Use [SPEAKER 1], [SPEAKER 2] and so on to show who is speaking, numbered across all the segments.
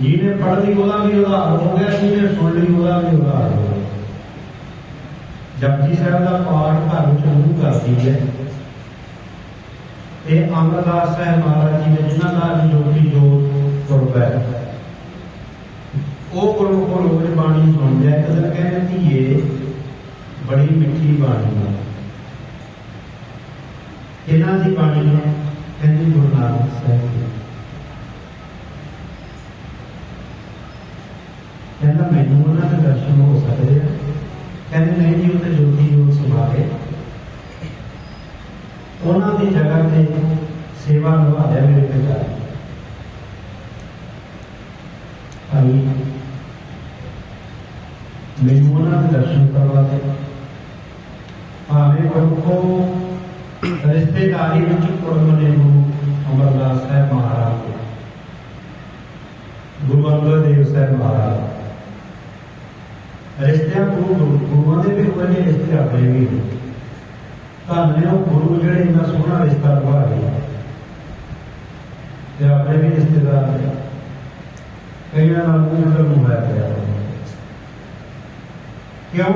[SPEAKER 1] ਜਿਹਨੇ ਪੜ੍ਹ ਲਈ ਉਹਦਾ ਵੀ ਉਧਾਰ ਹੋ ਗਿਆ, ਜਿਹਨੇ ਸੁਣ ਲਈ ਉਹਦਾ ਵੀ ਉਧਾਰ ਹੋ ਗਿਆ। ਜਪਜੀ ਸਾਹਿਬ ਦਾ ਪਾਠ ਘਰ ਵਿੱਚ ਸ਼ੁਰੂ ਕਰਦੀ ਹੈ। ਇਹ ਅਮਰਦਾਸ ਸਾਹਿਬ ਮਹਾਰਾਜ ਜੀ ਨੇ ਜਿਨ੍ਹਾਂ ਦਾ ਜੋਤੀ ਜੋਤ ਤੁਰਦਾ ਉਹ ਕੋਲੋਂ ਕੋਲ ਰੋਜ਼ ਬਾਣੀ ਸੁਣਦੇ ਆ। ਕਦੇ ਕਹਿੰਦੇ ਧੀਏ, ਬੜੀ ਮਿੱਠੀ ਬਾਣੀ ਹੈ। ਇਹਨਾਂ ਦੀ ਬਾਣੀ ਹੈ ਕਹਿੰਦੀ ਗੁਰੂ ਨਾਨਕ ਸਾਹਿਬ। ਦੀ ਕਹਿੰਦਾ ਮੈਨੂੰ ਉਹਨਾਂ ਦੇ ਦਰਸ਼ਨ ਹੋ ਸਕਦੇ ਆ ਕਹਿੰਦੇ ਨਹੀਂ ਜੀ ਉੱਥੇ ਜੋਤੀ ਜੋਤ ਸਮਾ ਗਏ ਉਹਨਾਂ ਦੀ ਜਗ੍ਹਾ ਤੇ ਸੇਵਾ ਨਿਭਾ ਲਿਆ ਮੇਰੇ ਪਿਤਾ ਜੀ ਅਈ ਮੈਨੂੰ ਉਹਨਾਂ ਦੇ ਦਰਸ਼ਨ ਕਰਵਾ ਦੇ ਭਾਵੇਂ ਕੋ ਰਿਸ਼ਤੇਦਾਰੀ ਵਿੱਚ ਕੁੜਮ ਨੇ ਗੁਰੂ ਅਮਰਦਾਸ ਸਾਹਿਬ ਮਹਾਰਾਜ ਦੇ ਗੁਰੂ ਅੰਗਦ ਦੇਵ ਸਾਹਿਬ ਮਹਾਰਾਜ ਰਿਸ਼ਤਿਆਂ ਗੁਰੂ ਗੁਰੂ- ਗੁਰੂਆਂ ਦੇ ਵੀ ਹੋਏ ਰਿਸ਼ਤੇ ਆਪਣੇ ਵੀ। ਨੇ ਉਹ ਗੁਰੂ ਜਿਹੜੇ ਇੰਨਾ ਸੋਹਣਾ ਰਿਸ਼ਤਾ ਨਿਭਾ ਰਹੇ ਤੇ ਆਪਣੇ ਵੀ ਰਿਸ਼ਤੇਦਾਰ ਨੇ। ਕਈਆਂ ਨਾਲ ਕੋਈ ਅੰਦਰ ਹੋਇਆ ਪਿਆ। ਕਿਉਂ?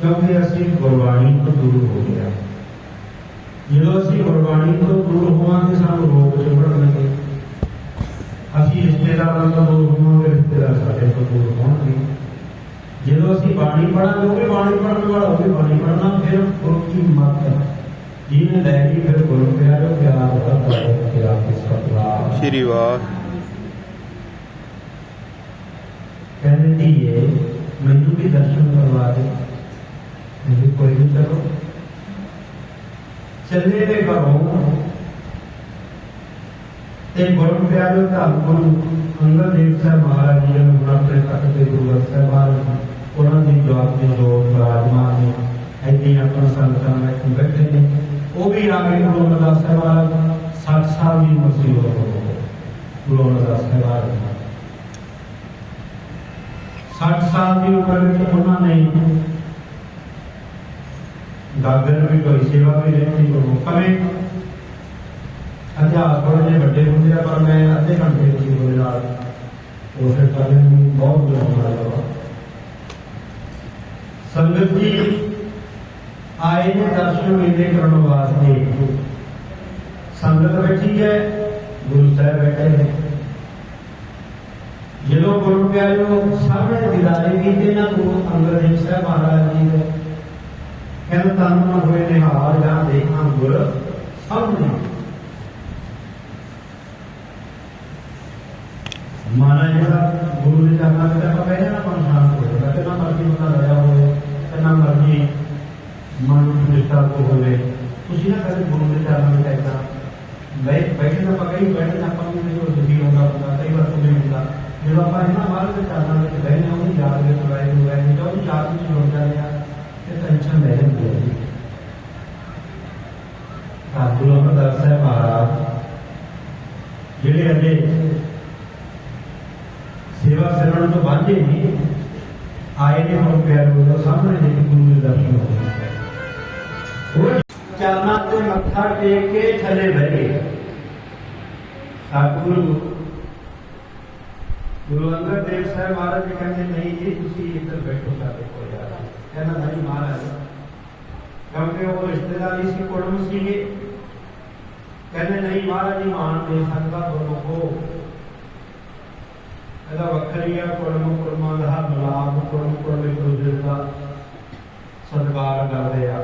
[SPEAKER 1] ਕਿਉਂਕਿ ਅਸੀਂ ਗੁਰਬਾਣੀ ਤੋਂ ਦੂਰ ਹੋ ਗਿਆ ਜਦੋਂ ਅਸੀਂ ਗੁਰਬਾਣੀ ਤੋਂ ਦੂਰ ਹੋਵਾਂਗੇ, ਸਾਨੂੰ ਰੋਗ ਚੁੰਬੜਨਗੇ ਅਸੀਂ ਰਿਸ਼ਤੇਦਾਰਾਂ ਤੋਂ ਦੂਰ ਹੋਵਾਂਗੇ, ਰਿਸ਼ਤੇਦਾਰ ਸਾਡੇ ਤੋਂ ਦੂਰ ਹੋਣਗੇ। ਅਸੀਂ ਬਾਣੀ ਪੜਾਂਗੇ ਉਹ ਵੀ ਬਾਣੀ ਪੜਨ ਵਾਲਾ ਉਹ ਵੀ ਬਾਣੀ ਪੜਨਾ ਫਿਰ ਗੁਰੂ ਕੀ ਮੱਤ ਜਿਹਨੇ ਲੈ ਗਈ ਫਿਰ ਗੁਰੂ ਪਿਆਰੋ ਪਿਆਰ ਵੱਧਦਾ ਹੈ ਪਿਆਰ ਕਿਸ ਸਤਿਕਾਰ
[SPEAKER 2] ਸ਼੍ਰੀ ਵਾਹ
[SPEAKER 1] ਕਹਿੰਦੇ ਧੀਏ ਮੈਨੂੰ ਵੀ ਦਰਸ਼ਨ ਕਰਵਾ ਦੇ। ਮੈਨੂੰ ਕੋਈ ਨਹੀਂ ਕਰੋ। ਚੱਲੇ ਦੇ ਘਰੋਂ। ਤੇ ਗੁਰੂ ਪਿਆਰੇ ਧੰਨ ਗੁਰੂ ਅੰਗਦ ਦੇਵ ਸਾਹਿਬ ਮਹਾਰਾਜ ਜੀ ਨੂੰ ਗੁਰੂ ਆਪਣੇ ਤਖਤ ਤੇ ਗੁਰੂ ਗ੍ਰੰਥ ਸਾਹਿਬ ਮਹਾਰਾਜ ਉਹਨਾਂ ਦੀ ਜਵਾਬ ਦੀ ਜੋ ਬਰਾਜਮਾਨ ਨੇ ਐਡੀ ਆਪਣਾ ਸੰਤਾਂ ਵਿੱਚ ਬੈਠੇ ਨੇ। ਉਹ ਵੀ ਆ ਗਏ ਗੁਰੂ ਅਮਰਦਾਸ ਸਾਹਿਬ ਮਹਾਰਾਜ 60 ਸਾਲ ਦੀ ਉਮਰ ਸੀ ਉਹ। ਗੁਰੂ ਅਮਰਦਾਸ ਸਾਹਿਬ ਮਹਾਰਾਜ 60 ਸਾਲ ਦੀ ਉਮਰ ਵਿੱਚ ਉਹਨਾਂ ਨੇ ਗਾਗਰ ਵੀ ਕੋਈ ਸੇਵਾ ਵੀ ਰਹਿੰਦੀ ਕੋ ਕਵੇਂ ਅਧਿਆਸ ਥੋੜੇ ਜਿਹੇ ਵੱਡੇ ਹੁੰਦੇ ਆ, ਪਰ ਮੈਂ ਅੱਧੇ ਘੰਟੇ ਦੀ ਉਹਦੇ ਨਾਲ ਉਹ ਫਿਰ ਕਰਨ ਨੂੰ ਬਹੁਤ ਬੁਲਾਉਣਾ ਲੱਗਾ ਸੰਗਤ ਜੀ ਆਏ ਨੇ ਦਰਸ਼ਨ ਮੇਲੇ ਕਰਨ ਵਾਸਤੇ। ਸੰਗਤ ਬੈਠੀ ਹੈ, ਗੁਰੂ ਸਾਹਿਬ ਬੈਠੇ ਨੇ। ਜਦੋਂ ਗੁਰੂ ਪਿਆਰਿਓ ਸਾਹਮਣੇ ਦਿਦਾਰੇ ਕੀਤੇ ਨਾ ਗੁਰੂ ਅੰਗਦ ਦੇਵ ਸਾਹਿਬ ਮਹਾਰਾਜ ਜੀ ਦੇ ਕਹਿੰਦਾ ਤਨ ਨਾ ਹੋਏ ਨਿਹਾਲ ਜਾਂ ਦੇਖਾਂ ਗੁਰ ਸਾਹਮਣੇ। ਮਹਾਰਾਜ ਜੀ ਦਾ ਗੁਰੂ ਦੇ ਚਰਨਾਂ ਤੇ ਆਪਾਂ ਕਹਿੰਦੇ ਨਾ ਮਨ ਸ਼ਾਂਤ ਹੋ ਜਾਂਦਾ ਕਿੰਨਾ ਮਰਜ਼ੀ ਬੰਦਾ ਲੜਿਆ ਹੋਵੇ ਕਿੰਨਾ ਮਰਜ਼ੀ ਮਨ ਨੂੰ ਪ੍ਰਤਿਸ਼ਠਾ ਕੋ ਹੋਵੇ। ਤੁਸੀਂ ਨਾ ਕਦੇ ਗੁਰੂ ਦੇ ਚਰਨਾਂ ਵਿੱਚ ਐਸਾ ਬੈਠ ਬੈਠੇ ਨਾ ਪਕੜੀ ਬੈਠੇ ਨਾ ਆਪਾਂ ਨੂੰ ਜੋ ਦੁਖੀ ਹੁੰਦਾ ਹੁੰਦਾ ਕਈ ਵਾਰ ਤੁਮੇ ਹੁੰਦਾ ਜਦੋਂ ਆਪਾਂ ਇਹਨਾਂ ਮਾਰਗ ਦੇ ਚਰਨਾਂ ਵਿੱਚ ਬਹਿਨੇ ਉਹਨੂੰ ਯਾਦ ਵਿੱਚ ਬੁਲਾਏ ਨੂੰ ਬਹਿਨੇ ਜਦੋਂ ਉਹਦੀ ਯਾਦ ਵਿੱਚ ਜੁੜ ਜਾਂਦੇ ਆ ਤੇ ਟੈਨਸ਼ਨ ਲੈ ਜਾਂਦੀ ਹੈ ਜੀ ਹਾਂ ਗੁਰੂ ਅਮਰਦਾਸ ਸਾਹਿਬ ਮਹਾਰਾਜ ਜਿਹੜੇ ਅਜੇ ਸੇਵਾ ਸਿਮਰਨ ਤੋਂ ਵਾਂਝੇ ਨਹੀਂ ਆਏ ਨੇ ਹੁਣ ਪਿਆਰੋ ਦਾ ਸਾਹਮਣੇ ਦੇ ਕੇ ਗੁਰੂ ਦੇ ਦਰਸ਼ਨ ਹੋ ਗਏ ਉਹ ਚਰਨਾਂ ਤੇ ਮੱਥਾ ਟੇਕ ਕੇ ਥੱਲੇ ਬਹਿ ਗਏ ਸਤਿਗੁਰੂ ਗੁਰੂ ਅੰਗਦ ਦੇਵ ਸਾਹਿਬ ਮਹਾਰਾਜ ਜੀ ਕਹਿੰਦੇ ਨਹੀਂ ਜੀ ਤੁਸੀਂ ਇੱਧਰ ਬੈਠੋ ਸਾਡੇ ਕੋਲ ਯਾਰ ਕਹਿੰਦਾ ਨਹੀਂ ਮਹਾਰਾਜ ਕਿਉਂਕਿ ਉਹ ਰਿਸ਼ਤੇਦਾਰੀ ਸੀ ਕੁੜਮ ਸੀਗੇ ਕਹਿੰਦੇ ਨਹੀਂ ਮਹਾਰਾਜ ਜੀ ਮਾਨ ਦੇ ਸਕਦਾ ਗੁਰਮੁਖੋ ਇਹਦਾ ਵੱਖਰੀ ਆ ਕੁੜਮ ਕੁੜਮਾਂ ਦਾ ਮਿਲਾਪ ਕੁੜਮ ਕੁੜਮ ਇੱਕ ਦੂਜੇ ਦਾ ਸਤਿਕਾਰ ਕਰਦੇ ਆ।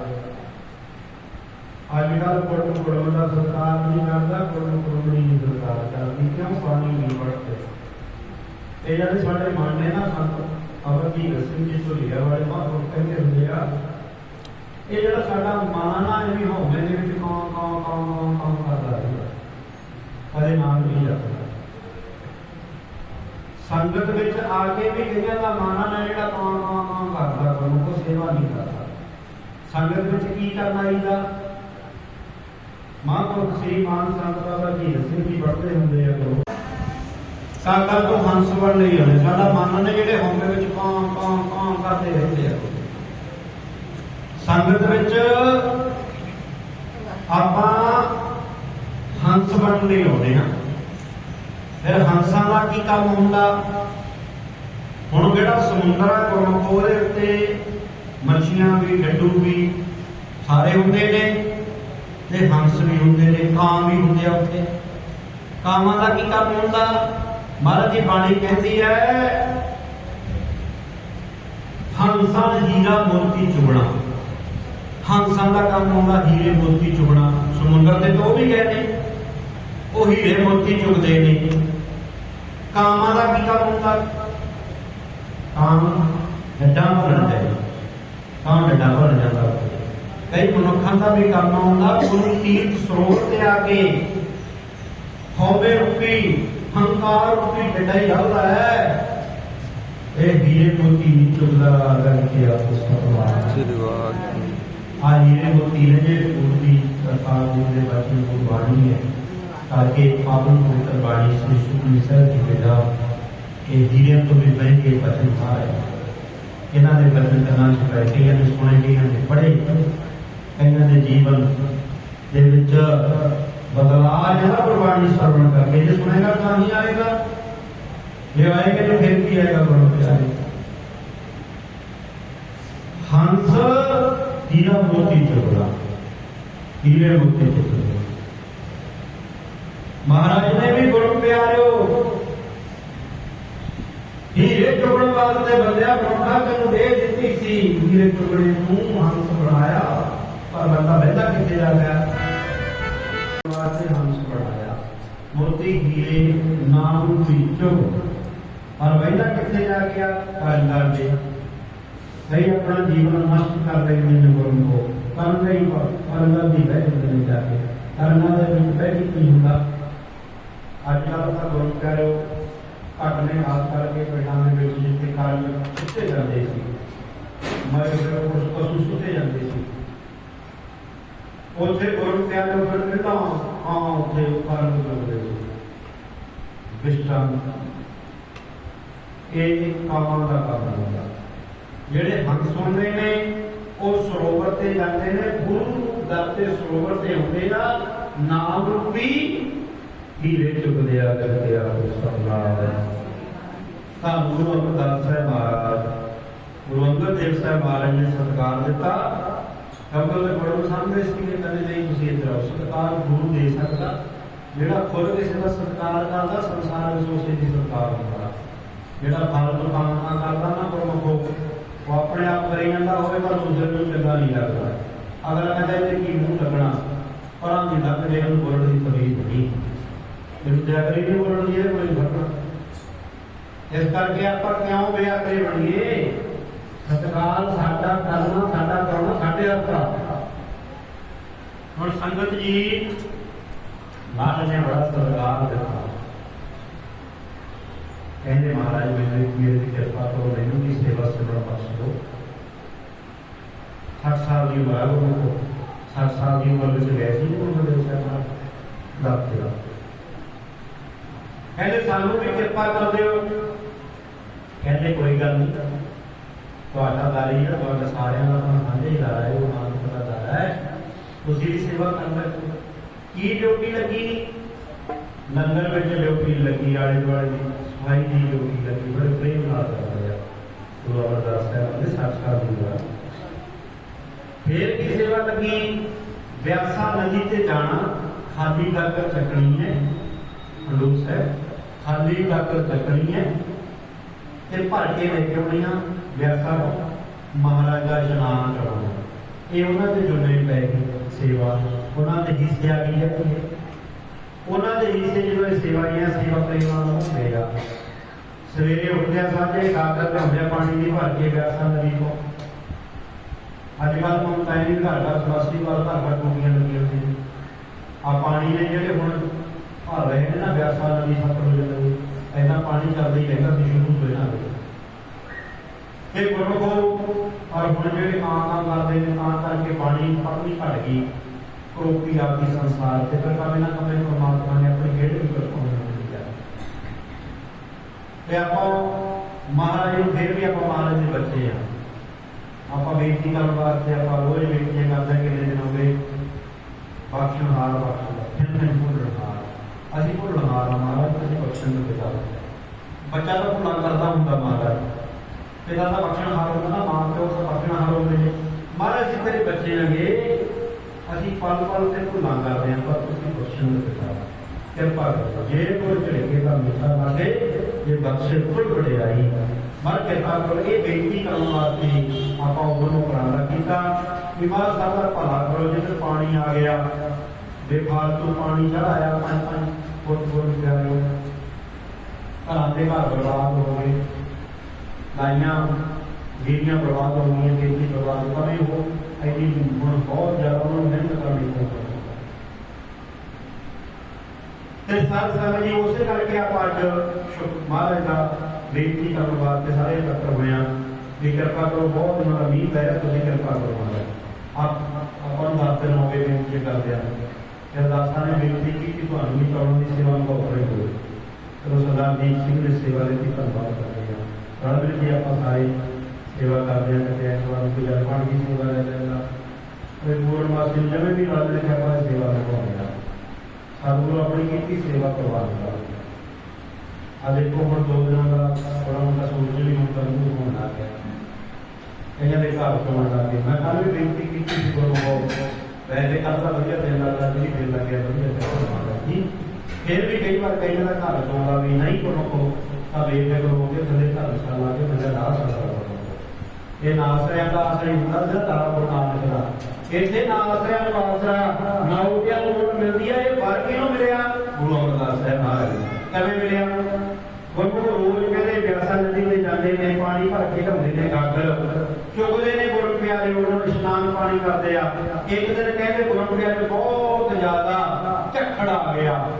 [SPEAKER 1] ਅੱਜ ਕੱਲ੍ਹ ਕੁੜਮ ਕੁੜਮ ਦਾ ਸਤਿਕਾਰ ਨਹੀਂ ਕਰਦਾ ਕੁੜਮ ਕੁੜਮ ਨਹੀਂ ਸਤਿਕਾਰ ਕਰਦੀ। ਕਿਉਂ? ਪਾਣੀ ਨਹੀਂ ਵੜਦੇ ਇਹ ਜਿਹੜੇ ਸਾਡੇ ਮਨ ਨੇ ਨਾ ਸੰਤ ਅਵਧੀ ਰਸਮ ਜੀ ਤੋਂ ਲਿਆ ਵਾਲੇ ਮਹਾਂਪੁਰਖ ਕਹਿੰਦੇ ਹੁੰਦੇ ਆ, ਇਹ ਜਿਹੜਾ ਸਾਡਾ ਮਨ ਆ, ਇਹ ਵੀ ਹਉਮੈ ਦੇ ਵਿੱਚ ਕੌਂ ਕੌਂ ਕੌਂ ਕੌਂ ਕੌਂ ਕਰਦਾ ਰਹਿੰਦਾ ਕਦੇ ਨਾਮ ਨਹੀਂ ਜਪਦਾ ਸੰਗਤ ਵਿੱਚ ਆ ਕੇ ਵੀ ਕਈਆਂ ਦਾ ਮਨ ਹੈ ਜਿਹੜਾ ਕੌਂ ਕੌਂ ਕੌਂ ਕਰਦਾ ਕੋਈ ਕੋ ਸੇਵਾ ਨਹੀਂ ਕਰਦਾ। ਸੰਗਤ ਵਿੱਚ ਕੀ ਕਰਨਾ ਚਾਹੀਦਾ? ਮਹਾਂਪੁਰਖ ਸ੍ਰੀ ਮਾਨ ਸੰਤ ਬਾਬਾ ਜੀ ਸਿੰਘ ਜੀ ਪੜ੍ਹਦੇ ਹੁੰਦੇ ਆ ਗੁਰੂ। ਸਾਡਾ ਤੋਂ ਹੰਸ ਬਣ ਨਹੀਂ ਹੋਣੇ ਸਾਡਾ ਮਨ ਨੇ ਜਿਹੜੇ ਹਉਮੈ ਵਿੱਚ ਕਾਂ ਕਾਂ ਕਾਂ ਕਰਦੇ ਰਹਿੰਦੇ ਆ। ਸੰਗਤ ਵਿੱਚ ਆਪਾਂ ਹੰਸ ਬਣ ਲਈ ਆਉਂਦੇ ਆ ਫਿਰ ਹੰਸਾਂ ਦਾ ਕੀ ਕੰਮ ਹੁੰਦਾ? ਹੁਣ ਜਿਹੜਾ ਸਮੁੰਦਰ ਆ ਗੁਰਮੁਖ ਉਹਦੇ ਉੱਤੇ ਮੱਛੀਆਂ ਵੀ, ਡੱਡੂ ਵੀ ਸਾਰੇ ਹੁੰਦੇ ਨੇ ਤੇ ਹੰਸ ਵੀ ਹੁੰਦੇ ਨੇ, ਕਾਂ ਵੀ ਹੁੰਦੇ ਆ ਉੱਥੇ। ਕਾਵਾਂ ਦਾ ਕੀ ਕੰਮ ਹੁੰਦਾ? ਮਹਾਰਾਜ ਦੀ ਬਾਣੀ ਕਹਿੰਦੀ ਹੈ, ਹੰਸਾਂ ਹੀਰਾ ਮੋਤੀ ਚੁਗਣਾ ਹੰਸਾਂ ਦਾ ਕੰਮ ਹੁੰਦਾ ਹੀਰੇ ਮੋਤੀ ਚੁਗਣਾ ਸਮੁੰਦਰ ਦੇ ਤੋਂ ਉਹ ਵੀ ਗਏ ਨੇ। ਉਹ ਹੀਰੇ ਮੋਤੀ ਚੁਗਦੇ ਨੇ। ਕਾਮਾਂ ਦਾ ਕੀ ਕੰਮ ਹੁੰਦਾ? ਕਾਮ ਡੱਡਾ ਭਰਨ ਦੇ। ਕਾਮ ਡੱਡਾ ਭਰ ਜਾਂਦਾ। ਉੱਥੇ। ਕਈ ਮਨੁੱਖਾਂ ਦਾ ਵੀ ਕੰਮ ਹੁੰਦਾ ਗੁਰੂ ਤੀਰਥ ਸਰੋਵਰ ਤੇ ਆ ਕੇ ਹਉਮੈ ਰੂਪੀ ਹੰਕਾਰ ਰੂਪੀ ਡੱਡਾ ਹੀ ਲੱਗਦਾ ਹੈ। ਇਹ ਹੀਰੇ ਮੋਤੀ ਨਹੀਂ ਚੁਗਦਾ ਕਰਕੇ ਆਪ ਉਸ ਪਰਮਾਤਮਾ
[SPEAKER 2] ਸ੍ਰੀ ਵਾਹਿਗੁਰੂ।
[SPEAKER 1] ਆ ਹੀਰੇ ਮੋਤੀ ਨੇ ਜਿਹੜੇ ਪੂਰਤੀ ਸਰਕਾਰ ਜੀ ਦੇ ਬਚਨ ਨੂੰ ਬਾਣੀ ਹੈ। ਕਰਕੇ ਪਾਵਨ ਪਵਿੱਤਰ ਬਾਣੀ ਸ੍ਰੀ ਸੁਖਮਨੀ ਸਾਹਿਬ ਜੀ ਦੇ ਦਾ ਇਹ ਹੀਰੇ ਤੋਂ ਵੀ ਬਹਿ ਕੇ ਇਹਨਾਂ ਦੇ ਬਚਨ ਕਰਨਾ ਚਾਹੀਦਾ ਕਈਆਂ ਨੇ ਸੁਣੇ ਕਈਆਂ ਨੇ ਪੜ੍ਹੇ। ਕਈਆਂ ਦੇ ਜੀਵਨ ਦੇ ਵਿੱਚ ਬਦਲਾਅ ਜਿਹੜਾ ਗੁਰਬਾਣੀ ਸਰਵਣ ਕਰਕੇ, ਜੇ ਸੁਣੇਗਾ ਤਾਂ ਹੀ ਆਏਗਾ। ਜੇ ਆਏਗਾ ਤਾਂ ਫਿਰ ਕੀ ਆਏਗਾ ਗੁਰੂ ਪਿਆਰੇ? ਹੰਸ ਹੀਰਾ ਮੋਤੀ ਚੁਗਲਾ। ਹੀਰੇ ਮੋਤੀ ਚੁਗਲਾ। ਮਹਾਰਾਜ ਨੇ ਵੀ ਗੁਰੂ ਪਿਆਰਿਓ। ਹੀਰੇ ਚੁਗਣ ਵਾਸਤੇ ਬੰਦਿਆ ਬ੍ਰਹਮਾ ਤੈਨੂੰ ਦੇ ਦਿੱਤੀ ਸੀ। ਹੀਰੇ ਚੁਗਣੇ ਨੂੰ ਹੰਸ ਬਣਾਇਆ ਪਰ ਬੰਦਾ ਬਹਿੰਦਾ ਕਿੱਥੇ ਜਾ ਗਿਆ ਵਾਸਤੇ ਹੰਸ ਬਣਾਇਆ ਮੋਤੀ ਹੀਰੇ ਨਾਮ ਵਿੱਚੋਂ ਪਰ ਬਹਿੰਦਾ ਕਿੱਥੇ ਜਾ ਗਿਆ? ਕੰਗਾਲ ਦੇ ਕਈ ਆਪਣਾ ਜੀਵਨ ਨਸ਼ਟ ਕਰ ਰਹੇ ਨੇ ਜਗੋਂ ਕੋ ਕਰਨ ਕਈ ਪਰੰਗਲ ਦੀ ਬਹਿ ਜਾਂਦੇ ਜਾ ਕੇ। ਕਰਨਾ ਦੇ ਵਿੱਚ ਬਹਿ ਕੇ ਹੁੰਦਾ? ਅੱਜ ਕੱਲ੍ਹ ਤਾਂ ਗੁਰੂ ਕਰਿਓ ਘੱਟ ਨੇ ਖਾਸ ਕਰਕੇ ਪਿੰਡਾਂ ਦੇ ਵਿੱਚ ਜਿੱਥੇ ਕਾਰਨ ਸੁੱਤੇ ਜਾਂਦੇ ਸੀ ਮਰ ਫਿਰ ਉਸ ਪਸ਼ੂ ਸੁੱਤੇ ਜਾਂਦੇ ਸੀ, ਉੱਥੇ ਗੁਰੂ ਪਿਆਰੇ ਫਿਰ ਤਾਂ ਹਾਂ ਉੱਥੇ ਕਾਰਨ ਕਰਦੇ ਸੀ। ਵਿਸ਼ਰਾਮ ਇਹ ਕਾਮਾਂ ਦਾ ਕੰਮ ਹੁੰਦਾ। ਜਿਹੜੇ ਹੰਸ ਸੁਣਦੇ ਨੇ, ਉਹ ਸਰੋਵਰ ਤੇ ਜਾਂਦੇ ਨੇ, ਗੁਰੂ ਦਰ ਤੇ ਸਰੋਵਰ ਤੇ ਹੁੰਦੇ ਨਾ ਨਾਮ ਰੂਪੀ ਹੀਰੇ ਚੁਗਦੇ ਆ ਕਰਦੇ ਤਾਂ ਗੁਰੂ ਅਮਰਦਾਸ ਸਾਹਿਬ ਮਹਾਰਾਜ। ਗੁਰੂ ਅੰਗਦ ਦੇਵ ਸਾਹਿਬ ਮਹਾਰਾਜ ਨੇ ਸਤਿਕਾਰ ਦਿੱਤਾ। ਕਮਲ ਦੇ ਬੜੋ ਸਾਹਮਣੇ ਸੀ ਕਿ ਕਹਿੰਦੇ ਨਹੀਂ ਤੁਸੀਂ ਇੱਧਰ ਆਓ। ਸਤਿਕਾਰ ਗੁਰੂ ਦੇ ਸਕਦਾ। ਜਿਹੜਾ ਖੁਦ ਕਿਸੇ ਦਾ ਸਤਿਕਾਰ ਕਰਦਾ, ਸੰਸਾਰ ਵਿੱਚ ਉਸੇ ਦੀ ਸਤਿਕਾਰ ਹੁੰਦਾ। ਜਿਹੜਾ ਫਾਲਤੂ ਕੰਮ ਨਾ ਕਰਦਾ, ਨਾ ਗੁਰਮੁਖੋ ਉਹ ਆਪਣੇ ਆਪ ਕਰੀ ਜਾਂਦਾ, ਹੋਵੇ ਪਰ ਦੂਜੇ ਨੂੰ ਚੰਗਾ ਨਹੀਂ ਲੱਗਦਾ। ਅਗਲਾ ਕਹਿੰਦਾ ਇਹਦੇ ਕੀ ਮੂੰਹ ਲੱਗਣਾ, ਪਰਾਂ ਦੀ ਲੱਗ ਜੇ ਉਹਨੂੰ ਬੋਲਣ ਦੀ ਤਮੀਜ਼ ਨਹੀਂ ਇਹਨੂੰ ਤੇ ਅਗਲੀ ਨਹੀਂ ਬੋਲਣ ਦੀ ਇਹਦੇ ਕੋਈ ਘਟਨਾ। ਇਸ ਕਰਕੇ ਆਪਾਂ ਕਿਉਂ ਬੇਅਕਲੇ ਬਣੀਏ? ਸਤਿਕਾਰ ਸਾਡਾ ਕਰਨਾ ਸਾਡਾ ਕਰਨਾ ਸਾਡੇ ਹੱਥ ਆ ਹੁਣ ਸੰਗਤ ਜੀ, ਮਹਾਰਾਜ ਨੇ ਬੜਾ ਸਤਿਕਾਰ ਦਿੱਤਾ। ਕਹਿੰਦੇ ਮਹਾਰਾਜ, ਮੈਨੂੰ ਮੇਰੇ ਦੀ ਕਿਰਪਾ ਕਰੋ, ਮੈਨੂੰ ਵੀ ਸੇਵਾ ਸਿਮਰਨ ਬਖਸ਼ ਦਿਓ। 60 ਸਾਲ ਦੀ ਉਮਰ ਹੈ ਉਹਨਾਂ ਕੋ 60 ਸਾਲ ਦੀ ਉਮਰ ਵਿੱਚ ਗਏ ਸੀ ਉਹਨਾਂ ਦੇ ਸਾਹਿਬ ਦਾ ਦਾ ਕਹਿੰਦੇ ਸਾਨੂੰ ਵੀ ਕਿਰਪਾ ਕਰ ਦਿਓ। ਕਹਿੰਦੇ ਕੋਈ ਗੱਲ ਨਹੀਂ। ਤੁਹਾਡਾ ਦਾਰੀ ਜਿਹੜਾ ਤੁਹਾਡਾ ਸਾਰਿਆਂ ਦਾ ਤਾਂ ਸਾਂਝਾ ਹੀ ਦਾਰਾ ਹੈ, ਉਹ ਨਾਮ ਦਾ ਦਾਰਾ ਹੈ। ਤੁਸੀਂ ਵੀ ਸੇਵਾ ਕਰਨਾ ਕੀ ਡਿਊਟੀ ਲੱਗੀ? ਲੰਗਰ ਵਿੱਚ ਡਿਊਟੀ ਲੱਗੀ ਆਲੇ ਦੁਆਲੇ ਦੀ ਸਫ਼ਾਈ ਦੀ ਡਿਊਟੀ ਲੱਗੀ। ਬੜੇ ਪ੍ਰੇਮ ਨਾਲ ਕਰਦੇ ਆ ਗੁਰੂ ਅਮਰਦਾਸ ਸਾਹਿਬ ਦੇ ਸਾਖਾਤ ਦੀ ਵਾਰ ਫੇਰ ਕੀ ਸੇਵਾ ਲੱਗੀ। ਵਿਆਸਾ ਨਦੀ ਤੇ ਜਾਣਾ ਖਾਲੀ ਕਰਕੇ ਚੱਕਣੀ ਹੈ। ਹਲੂਕ ਸਾਹਿਬ। ਖਾਲੀ ਕਰਕੇ ਚੱਕਣੀ ਹੈ ਤੇ ਭਰ ਕੇ ਲੈ ਕੇ ਆਉਣੀਆਂ ਵਿਆਸਾ ਨੂੰ ਮਹਾਰਾਜਾ ਇਸ਼ਨਾਨ ਕਰਾਉਣਾ। ਇਹ ਉਹਨਾਂ ਦੇ ਜੁਨੇ ਪੈ ਗਈ ਸੇਵਾ, ਉਹਨਾਂ ਦੇ ਹਿੱਸੇ ਆ ਗਈ ਹੈ ਉਹਨਾਂ ਦੇ ਹਿੱਸੇ ਜਦੋਂ ਇਹ ਸੇਵਾਈਆਂ ਸੇਵਾ ਪ੍ਰੇਮਾਂ ਨੂੰ ਹੋਵੇਗਾ ਸਵੇਰੇ ਉੱਠਦਿਆਂ ਸਾਜੇ ਕਾਗਰ ਲਿਆਉਂਦਿਆਂ ਪਾਣੀ ਦੀ ਭਰ ਕੇ ਵਿਆਸਾ ਨਦੀ ਤੋਂ। ਅੱਜ ਕੱਲ੍ਹ ਹੁਣ ਟਾਈਮ ਘਰ ਦਾ ਸਵਾਸੀ ਵਾਲ ਘਰ ਘਰ ਟੂਟੀਆਂ ਲੱਗੀਆਂ ਹੁੰਦੀਆਂ ਨੇ। ਆ ਪਾਣੀ ਨੇ ਜਿਹੜੇ ਹੁਣ ਭਰ ਰਹੇ ਨੇ ਨਾ, ਵਿਆਸਾ ਨਦੀ ਸਤਲੁਜ ਨਦੀ ਇੰਨਾ ਪਾਣੀ ਚੱਲਦਾ ਹੀ ਰਹਿੰਦਾ ਸੀ ਸ਼ੁਰੂ ਤੋਂ ਇਹਨਾਂ ਦੇ ਇਹ ਗੁਰਮੁਖੋ ਔਰ ਹੁਣ ਜਿਹੜੇ ਕਾਂ ਕਾਂ ਕਰਦੇ ਨੇ, ਤਾਂ ਕਰਕੇ ਪਾਣੀ ਪਤਨੀ ਘਟ ਗਈ। ਕਰੋਪੀ ਆਪੀ ਸੰਸਾਰ ਤੇ, ਫਿਰ ਕਮੇ ਨਾ ਕਮੇ ਪਰਮਾਤਮਾ ਨੇ ਆਪਣੀ ਖੇਡ ਵੀ ਕਰਵਾਉਣੀ ਹੁੰਦੀ ਹੈ ਤੇ ਆਪਾਂ ਮਹਾਰਾਜ ਨੂੰ ਫਿਰ ਵੀ ਆਪਾਂ ਮਹਾਰਾਜ ਦੇ ਬੱਚੇ ਆ। ਆਪਾਂ ਬੇਨਤੀ ਕਰਨ ਵਾਸਤੇ ਆਪਾਂ ਰੋਜ਼ ਬੇਨਤੀਆਂ ਕਰਦੇ ਕਿ ਕਿੰਨੇ ਦਿਨ ਹੋ ਗਏ ਬਖਸ਼ਣ, ਹਾਰ ਬਖਸ਼ਣ। ਫਿਰ ਮੈਂ ਭੁੱਲ ਅਸੀਂ ਭੁੱਲ ਮਾਰਾ ਮਹਾਰਾਜ ਤੁਸੀਂ ਬਖਸ਼ਣ ਨੂੰ ਪਿਤਾ ਬੱਚਾ ਤਾਂ ਭੁੱਲਾ ਕਰਦਾ ਹੁੰਦਾ ਮਹਾਰਾਜ। ਪਿਤਾ ਦਾ ਬਖਸ਼ਣ ਹਾਰ ਹੁੰਦਾ ਨਾ ਮਾਂ ਪਿਓ ਦਾ ਬਖਸ਼ਣ ਹਾਰ ਹੁੰਦੇ ਨੇ। ਮਹਾਰਾਜ ਜੀ ਤੇਰੇ ਬੱਚੇ ਹੈਗੇ ਅਸੀਂ ਪਲ ਪਲ ਤੇ ਭੁੱਲਾਂ ਕਰਦੇ ਹਾਂ, ਪਰ ਤੁਸੀਂ ਬਖਸ਼ਣ ਨੂੰ ਪਿਤਾ ਕਿਰਪਾ ਕਰੋ, ਜੇ ਕੋਈ ਝੜਕੇ ਦਾ ਮਿੱਠਾ ਲਾਗੇ ਜੇ ਬਖਸ਼ੇ ਫੁੱਲ ਵਡਿਆਈ ਮਰ ਕਿਰਪਾ ਕਰੋ, ਇਹ ਬੇਨਤੀ ਕਰਨ ਵਾਸਤੇ ਆਪਾਂ ਉਹਨੂੰ ਪ੍ਰਾਰਥਨਾ ਕੀਤਾ। ਕਿ ਮਹਾਰਾਜ ਸਾਹਿਬ ਭਲਾ ਕਰੋ ਜਿੱਥੇ ਪਾਣੀ ਆ ਗਿਆ ਬੇਫਾਲਤੂ ਪਾਣੀ ਚੜਾਇਆ ਪੰਜ ਪੰਜ ਫੁੱਟ ਫੁੱਟ ਪਿਆਰੇ ਘਰਾਂ ਦੇ ਘਰ ਬਰਬਾਦ ਹੋ ਗਏ। ਲਾਈਆਂ ਗੀਰੀਆਂ ਬਰਬਾਦ ਹੋ ਗਈਆਂ, ਖੇਤੀ ਬਰਬਾਦ। ਹੋ ਗਈ ਉਹ ਐਡੀ ਹੁਣ ਬਹੁਤ ਜ਼ਿਆਦਾ ਉਹਨਾਂ ਨੂੰ ਮਿਹਨਤ ਕਰਨੀ ਪਊਗੀ ਤੇ ਸਾਧ ਸੰਗਤ ਜੀ, ਉਸੇ ਕਰਕੇ ਆਪਾਂ ਅੱਜ ਸ਼ੁਕ- ਮਹਾਰਾਜ ਦਾ ਬੇਨਤੀ ਕਰਨ ਵਾਸਤੇ ਸਾਰੇ ਇਕੱਤਰ ਹੋਏ ਹਾਂ ਵੀ ਕਿਰਪਾ ਕਰੋ, ਬਹੁਤ ਉਹਨਾਂ ਦਾ ਮੀਂਹ ਪੈ ਰਿਹਾ, ਤੁਸੀਂ ਕਿਰਪਾ ਕਰੋ ਮਹਾਰਾਜ। ਆਪ ਆਪਾਂ ਨੂੰ ਦਸ ਦਿਨ ਹੋ ਗਏ ਬੇਨਤੀ ਕਰਦੇ ਆ। ਤੇ ਅਰਦਾਸਾਂ ਨੇ ਬੇਨਤੀ ਕੀਤੀ ਕਿ ਤੁਹਾਨੂੰ ਵੀ ਚੌਲਾਂ ਦੀ ਸੇਵਾ ਨੂੰ ਔਪਰੇ ਚਲੋ ਸਰਦਾਰ ਜੀ ਸਿੰਘ ਦੀ ਸੇਵਾ ਲਈ ਵੀ ਧੰਨਵਾਦ ਕਰਦੇ ਹਾਂ। ਰਲ ਮਿਲ ਕੇ ਆਪਾਂ ਸਾਰੇ ਸੇਵਾ ਕਰਦੇ ਹਾਂ ਤੇ ਐਤਵਾਰ ਨੂੰ ਗੁਜ਼ਾਰ ਦੀ ਸੇਵਾ ਲੈ ਲੈਂਦਾ ਤੇ ਪੂਰਨਮਾਸੀ ਨੂੰ ਜਿਵੇਂ ਵੀ ਰਲ ਮਿਲ ਕੇ ਆਪਾਂ ਸੇਵਾ ਨਿਭਾਉਂਦੇ ਹਾਂ। ਸਾਨੂੰ ਆਪਣੀ ਕੀਤੀ ਸੇਵਾ ਕਰਵਾਉਣ ਦਾ ਆ ਦੇਖੋ ਹੁਣ ਦੋ ਦਿਨਾਂ ਦਾ ਥੋੜਾ ਮੋਟਾ ਸੂਰਜ ਵੀ ਹੁਣ ਤੰਦੂ ਹੋਣ ਲੱਗ ਗਿਆ। ਕਈਆਂ ਦੇ ਘਰ ਤੋਂ ਮੈਂ ਕੱਲ ਵੀ ਬੇਨਤੀ ਕੀਤੀ ਸੀ ਗੁਰੂ ਹੋ ਵੈਸੇ ਕੱਲ ਵਧੀਆ ਦਿਨ ਲੱਗਦਾ ਜੀ ਦਿਨ ਲੱਗਿਆ, ਵਧੀਆ ਦਿਨ ਜੀ ਫਿਰ ਵੀ ਕਈ ਵਾਰ ਕਈਆਂ ਦਾ ਘਰ ਤੋਂ ਵੀ ਨਹੀਂ ਕੋਲੋਂ ਕੋ ਤਾਂ ਵੇਖ ਕਰੋ ਕਿ ਥੱਲੇ ਧਰਮਸ਼ਾਲਾ ਕੇ ਬੰਦਾ ਨਾ ਸਕਦਾ ਇਹ ਨਾਸਰਿਆਂ ਦਾ ਆਸਰਾ ਹੀ ਹੁੰਦਾ, ਜਿਹੜਾ ਤਾਰਾ ਕੋਲ ਨਾਮ ਇੱਥੇ ਨਾਸਰਿਆਂ ਨੂੰ ਆਸਰਾ, ਨਾ ਉਟਿਆ ਨੂੰ ਮਿਲਦੀ ਹੈ ਇਹ ਫ਼ਰਕ ਕਿਉਂ ਮਿਲਿਆ? ਗੁਰੂ ਅਮਰਦਾਸ ਸਾਹਿਬ ਮਹਾਰਾਜ ਕਿਵੇਂ ਮਿਲਿਆ? ਗੁਰੂ ਰੋਜ਼ ਕਹਿੰਦੇ, ਪਿਆਸਾ ਨਦੀ ਵਿੱਚ ਜਾਂਦੇ ਨੇ, ਪਾਣੀ ਭਰ ਕੇ ਢੰਦੇ ਨੇ, ਗਾਗਰ ਚੁਗਦੇ ਨੇ ਗੁਰੂ ਪਿਆਰੇ ਉਹਨਾਂ ਨੂੰ ਇਸ਼ਨਾਨ ਪਾਣੀ ਕਰਦੇ ਆ। ਇੱਕ ਦਿਨ ਕਹਿੰਦੇ ਗੁਰੂ ਪਿਆਰੇ ਬਹੁਤ ਜ਼ਿਆਦਾ ਝੱਖੜ ਆ ਗਿਆ।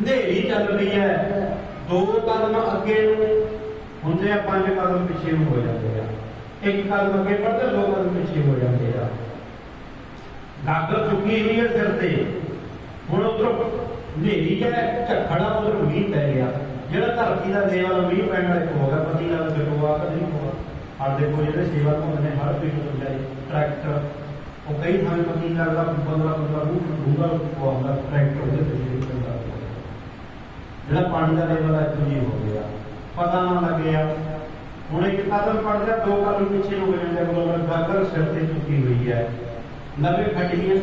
[SPEAKER 1] ਹਨੇਰੀ ਚੱਲ ਰਹੀ ਹੈ। ਦੋ ਕਦਮ ਅੱਗੇ ਨੂੰ ਹੁੰਦੇ ਆ, ਪੰਜ ਕਦਮ ਪਿੱਛੇ ਨੂੰ ਹੋ ਜਾਂਦੇ ਆ। ਇੱਕ ਕਦਮ ਅੱਗੇ ਵੱਧਦੇ, ਦੋ ਕਦਮ ਪਿੱਛੇ ਹੋ ਜਾਂਦੇ ਆ। ਗਾਗਰ ਚੁੱਕੀ ਹੋਈ ਹੈ ਸਿਰ ਤੇ। ਹੁਣ ਉਧਰ ਹਨੇਰੀ ਹੈ, ਝੱਖੜਾ ਉਧਰ ਮੀਂਹ ਪੈ ਗਿਆ। ਜਿਹੜਾ ਧਰਤੀ ਦਾ ਦੇਵ ਵਾਲਾ ਮੀਂਹ ਪੈਣ ਵਾਲਾ ਇੱਕ ਹੋ ਗਿਆ ਪਤੀ ਨਾਲ ਬਿਟੂਆ ਕਦੇ ਨਹੀਂ ਹੋਗਾ ਹਰ ਜਿਹੜੇ ਸੇਵਾ ਘੁੰਮਦੇ ਨੇ, ਹਰ ਪੀੜ ਤੋਂ ਜਾਈ ਟਰੈਕਟਰ ਉਹ ਕਈ ਥਾਂ ਪਤੀ ਨਾਲ ਦਾ ਬੰਦਾ ਬੰਦਾ ਰੂਹ ਡੂੰਗਾ ਪਾਉਂਦਾ ਟਰੈਕਟਰ ਉਹਦੇ ਤੇ ਜਿਹੜੀ ਜਿਹੜਾ ਪਾਣੀ ਦਾ ਲੈਵਲ ਹੈ ਇੱਥੋਂ ਹੋ ਗਿਆ। ਪਤਾ ਨਾ ਲੱਗਿਆ ਹੁਣ ਇੱਕ ਕਦਮ ਪੜਦਾ ਦੋ ਕਦਮ ਪਿੱਛੇ ਨੂੰ ਹੋ ਜਾਂਦੇ ਬਲੋਰ ਗਾਗਰ ਸਿਰ ਤੇ ਚੁੱਕੀ ਹੋਈ ਹੈ। ਨਵੇਂ ਖੱਟੀਆਂ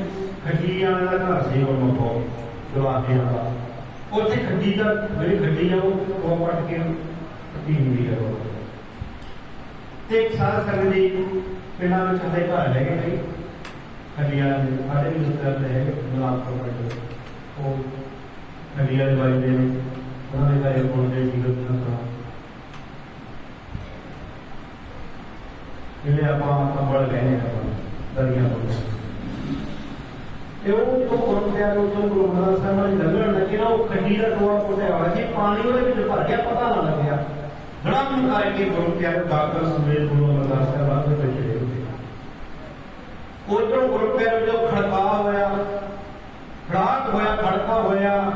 [SPEAKER 1] ਖੱਟੀਆਂ ਦਾ ਘਰ ਸੀ ਉਹ ਮਕੋ ਦਵਾਤਿਆਂ ਦਾ। ਉੱਥੇ ਖੱਡੀ ਦਾ, ਜਿਹੜੀ ਖੱਡੀ ਆ, ਉਹ ਉਹ ਪਟ ਕੇ ਖੱਟੀ ਹੁੰਦੀ ਹੈ ਉਹ। ਤੇ ਇੱਕ ਸਾਰਾ ਸੰਗਤ ਦੀ ਪਿੰਡਾਂ ਵਿੱਚ ਸਾਡੇ ਘਰ ਹੈਗੇ ਨੇ ਖੱਡੀਆਂ ਸਾਡੇ ਵੀ ਰਿਸ਼ਤੇਦਾਰ ਦੇ ਗੁਲਾਬ ਤੋਂ ਬੜੇ ਉਹ ਖੱਡੀਆਂ ਦੇ ਦੇ ਉਹਨਾਂ ਦੇ ਘਰੇ ਪਹੁੰਚੇ ਸੀ ਗੁਰੂ ਸਾਹਿਬ ਜਿਹੜੇ ਆਪਾਂ ਕੰਬਲ ਕਹਿੰਦੇ ਆਪਾਂ, ਦਰੀਆਂ ਤੋਂ। ਤੇ ਉਹ ਤੋਂ ਕੋਲ ਪਿਆ ਤੋਂ ਗੁਰੂ ਮਹਾਰਾਜ ਸਾਹਿਬ ਨੇ ਲੱਗਣ ਲੱਗੇ ਨਾ, ਉਹ ਖੱਡੀ ਦਾ ਟੋਆ ਕੋਟਿਆ ਹੋਇਆ ਸੀ, ਪਾਣੀ ਉਹਦੇ ਵਿੱਚ ਭਰ ਗਿਆ, ਪਤਾ ਨਾ ਲੱਗਿਆ। ਕਰਕੇ ਗੁਰੂ ਪਿਆਰੇ ਡਾਕਟਰ ਸਮੇਤ ਗੁਰੂ ਅਮਰਦਾਸ ਸਾਹਿਬ ਦੇ ਵਿੱਚ ਉਧਰੋਂ ਗੁਰੂ ਪਿਆਰੇ ਜੋ ਖੜਕਾ ਹੋਇਆ ਖੜਾਕ ਹੋਇਆ ਖੜਕਾ ਹੋਇਆ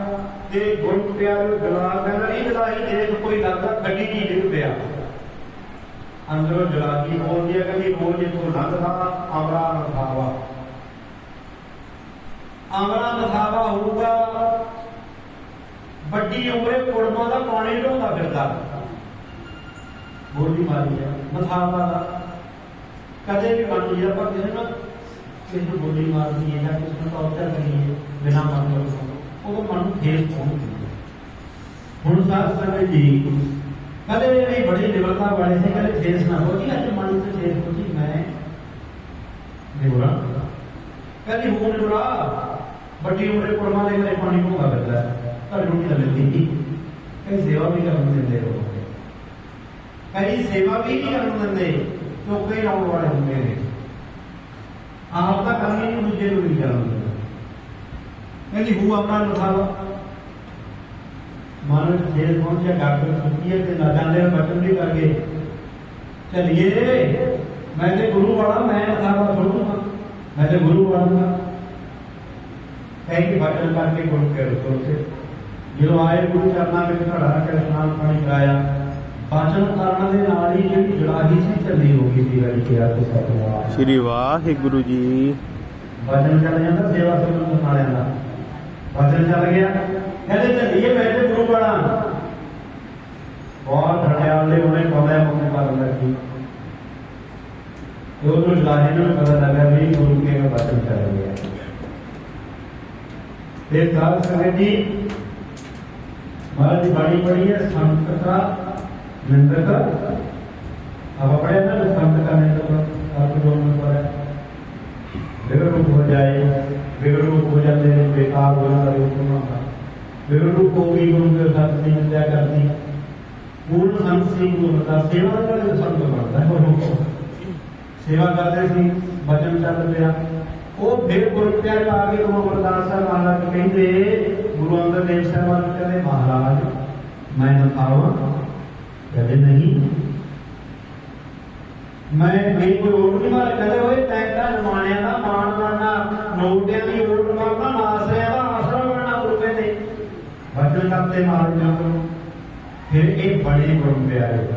[SPEAKER 1] ਤੇ ਗੁਰੂ ਪਿਆਰੇ ਗਲਾ ਕਹਿੰਦਾ ਇਹ ਗਲਾਹੀ ਦੇਖ ਕੋਈ ਲੱਗਦਾ ਖੱਡੀ ਜੀ ਡਿੱਗ ਪਿਆ ਅੰਦਰੋਂ ਜਲਾਗੀ ਬੋਲਦੀ ਹੈ ਕਿ ਰੋਜ਼ ਇਥੋਂ ਲੰਘਦਾ ਆਮਰਾ ਰਖਾਵਾ ਆਮਰਾ ਨਥਾਵਾ ਹੋਊਗਾ ਵੱਡੀ ਉਮਰੇ ਕੁੜਮਾਂ ਦਾ ਪਾਣੀ ਢੋਂਦਾ ਫਿਰਦਾ ਬੋਲੀ ਮਾਰੀ ਹੈ ਨਥਾਵਾ ਦਾ। ਕਦੇ ਵੀ ਬਣ ਜੀ ਆਪਾਂ ਕਿਸੇ ਨੂੰ ਕਿਸੇ ਨੂੰ ਬੋਲੀ ਮਾਰਦੀ ਹੈ ਜਾਂ ਕਿਸੇ ਨੂੰ ਟੌਰਚਰ ਕਰੀਏ ਬਿਨਾਂ ਮਤਲਬ ਤੋਂ ਉਹ ਮਨ ਨੂੰ ਠੇਸ ਪਹੁੰਚਦੀ ਹੈ ਹੁਣ ਸਾਧ ਸੰਗਤ ਜੀ ਕਦੇ ਵੀ ਬੜੀ ਨਿਵਰਤਾ ਵਾਲੇ ਸੀ, ਕਦੇ ਠੇਸ ਨਾ ਹੋ ਜੀ, ਅੱਜ ਮਨ ਤੇ ਠੇਸ ਪਹੁੰਚੀ ਮੈਂ ਨਿਵਰਾ ਕਦੀ ਹੁਣ ਨਿਵਰਾ ਵੱਡੀ ਉਮਰੇ ਕੁੜਮਾ ਦੇ ਘਰੇ ਪਾਣੀ ਭੋਗਾ ਕਰਦਾ ਤਾਂ ਰੋਟੀ ਤਾਂ ਮਿਲਦੀ ਕਈ ਸੇਵਾ ਵੀ ਕਰਨ ਦਿੰਦੇ ਹੋ ਕਈ ਸੇਵਾ ਵੀ ਨਹੀਂ ਕਰਨ ਦਿੰਦੇ ਚੌਕੇ ਲਾਉਣ ਵਾਲੇ ਹੁੰਦੇ ਨੇ ਆਪ ਤਾਂ ਕਰਨੀ ਨਹੀਂ ਦੂਜੇ ਨੂੰ ਨਹੀਂ ਕਰਨ ਦਿੰਦੇ ਕਹਿੰਦੀ ਹੂ ਆਪਣਾ ਨਸਾਵਾ ਮਨ ਵਿੱਚ ਜੇਲ ਪਹੁੰਚਿਆ ਡਾਕਟਰ ਸੁੱਕੀ ਹੈ ਤੇ ਨਾ ਜਾਂਦੇ ਬਚਨ ਵੀ ਕਰਕੇ ਚਲਿਏ ਮੈਂ ਤੇ ਗੁਰੂ ਵਾਲਾ ਮੈਂ ਨਸਾਵਾ ਥੋੜੂਗਾ ਮੈਂ ਤੇ ਗੁਰੂ ਵਾਲਾ ਕਹਿ ਕੇ ਬਚਨ ਕਰਕੇ ਗੁਰੂ ਕੇ ਬਚਨ ਕਰਨ ਦੇ ਨਾਲ ਹੀ ਜਿਹੜੀ ਜੜਾਹੀ ਸੀ ਚੱਲੀ ਹੋ ਗਈ ਸੀ ਵਾਲੀ ਕਿਹਾ ਤੇ ਸਤਿਕਾਰ
[SPEAKER 2] ਸ਼੍ਰੀ ਵਾਹਿਗੁਰੂ ਜੀ।
[SPEAKER 1] ਵਜਨ ਚੱਲ ਜਾਂਦਾ ਸੇਵਾ ਸੁਣਨ ਵਾਲਿਆਂ ਦਾ ਵਜਨ ਚੱਲ ਗਿਆ। ਕਹਿੰਦੇ ਚੱਲੀਏ ਤੇ ਗੁਰੂ ਬਣਾ। ਬਹੁਤ ਧੜਿਆਲ ਦੇ ਉਹਨੇ ਕਮਰੇ ਮੁੰਨੇ ਕਰਨ ਲੱਗੀ ਉਹਨੂੰ ਲਾਹੇ ਨੂੰ ਪਤਾ ਲੱਗਾ ਵੀ ਗੁਰੂ ਕੇ ਦਾ ਬਚਨ ਚੱਲ ਗਿਆ। ਤੇ ਸਾਧ ਸੰਗਤ ਜੀ ਮਹਾਰਾਜ ਦੀ ਬਾਣੀ ਪੜੀ ਹੈ ਸੰਤ ਦਾ ਨਿੰਦਕ अब पढ़े ना जो संत का निंदक आपके दोनों में पढ़ा है बिगड़ रूप हो जाए बिगड़ रूप हो जाते हैं बेकार हो जाता है उसको ना बिगड़ रूप को भी गुरु के साथ नहीं निंदा करती पूर्ण संत सिंह गुरु बता सेवा का जो संत बनता है वो को सेवा करते ਸੀ ਬਚਨ ਚੱਲ ਪਿਆ ਉਹ ਫਿਰ ਗੁਰੂ ਪਿਆਰੇ ਆ ਕੇ ਗੁਰੂ ਅਮਰਦਾਸ ਸਾਹਿਬ ਮਹਾਰਾਜ ਕਹਿੰਦੇ ਗੁਰੂ ਅੰਗਦ ਦੇਵ ਸਾਹਿਬ ਨੂੰ ਕਹਿੰਦੇ ਮਹਾਰਾਜ ਮੈਂ ਨਥਾਵਾਂ ਕਹਿੰਦੇ ਨਹੀਂ ਮੈਂ ਵੀ ਕੋਈ ਓਟ ਨਹੀਂ ਮਾਰ ਕਹਿੰਦੇ ਓਏ ਤੈਂ ਤਾਂ ਜਮਾਨਿਆਂ ਦਾ ਮਾਣ ਬਣਨਾ ਨੋਟਿਆਂ ਦੀ ਓਟ ਮਾਰਨਾ ਨਾਸਰਿਆਂ ਦਾ ਆਸਰਾ ਬਣਨਾ ਗੁਰੂ ਕਹਿੰਦੇ ਵਜਨ ਕਰਤੇ ਮਾਰ ਜਾਂਦੇ ਫਿਰ ਇਹ ਬੜੇ ਗੁਰੂ ਪਿਆਰੇ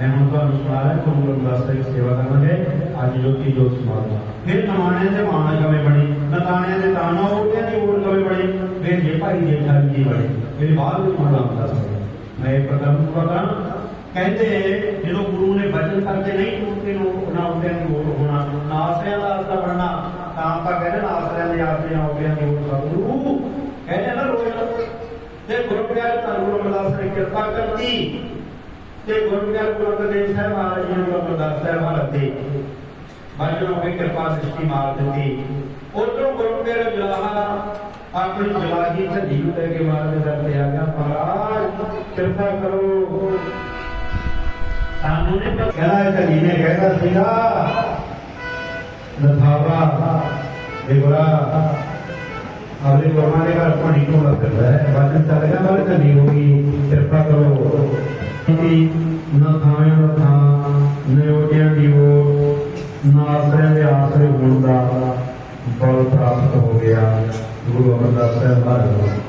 [SPEAKER 1] ਮੈਂ ਹੁਣ ਤੁਹਾਨੂੰ ਸੁਣਾ ਰਿਹਾ ਗੁਰੂ ਅਮਰਦਾਸ ਦੀ ਸੇਵਾ ਕਰਾਂਗੇ। ਅੱਜ ਜੋਤੀ ਜੋਤ ਸਮਾਗਮ ਫਿਰ ਨਵਾਣਿਆਂ ਦੇ ਮਾਣ ਕਵੇਂ ਬਣੀ, ਨਤਾਣਿਆਂ ਦੇ ਤਾਣਾ ਓਟਿਆਂ ਦੀ ਓਟ ਕਵੇਂ ਬਣੀ। ਫਿਰ ਜੇ ਭਾਈ ਜੇਠਾ ਜੀ ਬਣੇ ਮੇਰੇ ਬਾਅਦ ਵਿੱਚ ਮਾੜਾ ਹੁੰਦਾ ਸੀ ਮੈਂ ਇਹ ਪ੍ਰਕਰਮ ਪਤਾ ਕਹਿੰਦੇ ਜਦੋਂ ਗੁਰੂ ਨੇ ਬਚਨ ਕਰਦੇ ਨਹੀਂ ਟੁੱਟੇ ਨੂੰ ਉਹਨਾਂ ਉੱਤੇ ਦੀ ਹੋਰ ਹੋਣਾ, ਨਾਸਰਿਆਂ ਦਾ ਆਸਰਾ ਬਣਨਾ, ਤਾਂ ਤਾਂ ਕਹਿੰਦੇ ਨਾਸਰਿਆਂ ਦੇ ਆਸਰੇ ਹੋ ਗਿਆ ਹੋਰ ਗੁਰੂ ਕਹਿੰਦੇ ਨਾ ਰੋਜ਼ ਤੇ ਗੁਰੂ ਪਿਆਰ ਧੰਨ ਗੁਰੂ ਨੇ ਕਿਰਪਾ ਕਰਤੀ, ਤੇ ਗੁਰੂ ਪਿਆਰ ਗੁਰੂ ਅੰਗਦ ਦੇਵ ਸਾਹਿਬ ਮਹਾਰਾਜ ਜੀ ਨੂੰ ਗੁਰੂ ਅਮਰਦਾਸ ਸਾਹਿਬ ਮਹਾਰਾਜ ਦੇ ਹੋ ਕੇ ਕਿਰਪਾ ਦ੍ਰਿਸ਼ਟੀ ਮਾਰ ਦਿੱਤੀ। ਉਦੋਂ ਗੁਰੂ ਪਿਆਰ ਜਲਾਹਾ ਆਪਣੀ ਜਲਾਹੀ ਝੰਡੀ ਨੂੰ ਲੈ ਕੇ ਮਹਾਰਾਜ ਦੇ ਦਰ ਤੇ ਆ ਗਿਆ। ਮਹਾਰਾਜ, ਕਿਰਪਾ ਕਰੋ। ਸਾਨੂੰ ਨੇ ਕਹਿੰਦਾ ਇਹ ਝੰਡੀ ਨੇ ਕਹਿੰਦਾ ਸੀਗਾ ਨਥਾਵਾ ਦੇਵਰਾ ਆਪਣੇ ਗੁਰਮਾਂ ਦੇ ਘਰ ਪਾਣੀ ਤੋਂ ਲੱਗਦਾ ਹੈ ਵਚਨ ਚੱਲ ਗਿਆ ਪਰ ਝੰਡੀ ਹੋ ਗਈ ਕਿਰਪਾ ਕਰੋ ਕਿ ਨਾ ਥਾਵੇਂ ਨਾ ਥਾਂ ਨਿਉਟਿਆਂ ਦੀ ਉਹ ਨਾ ਆਸਰਿਆਂ ਦੇ ਆਸਰੇ ਹੋਣ ਦਾ ਬਲ ਪ੍ਰਾਪਤ ਹੋ ਗਿਆ ਗੁਰੂ ਅਮਰਦਾਸ ਸਾਹਿਬ ਮਹਾਰਾਜ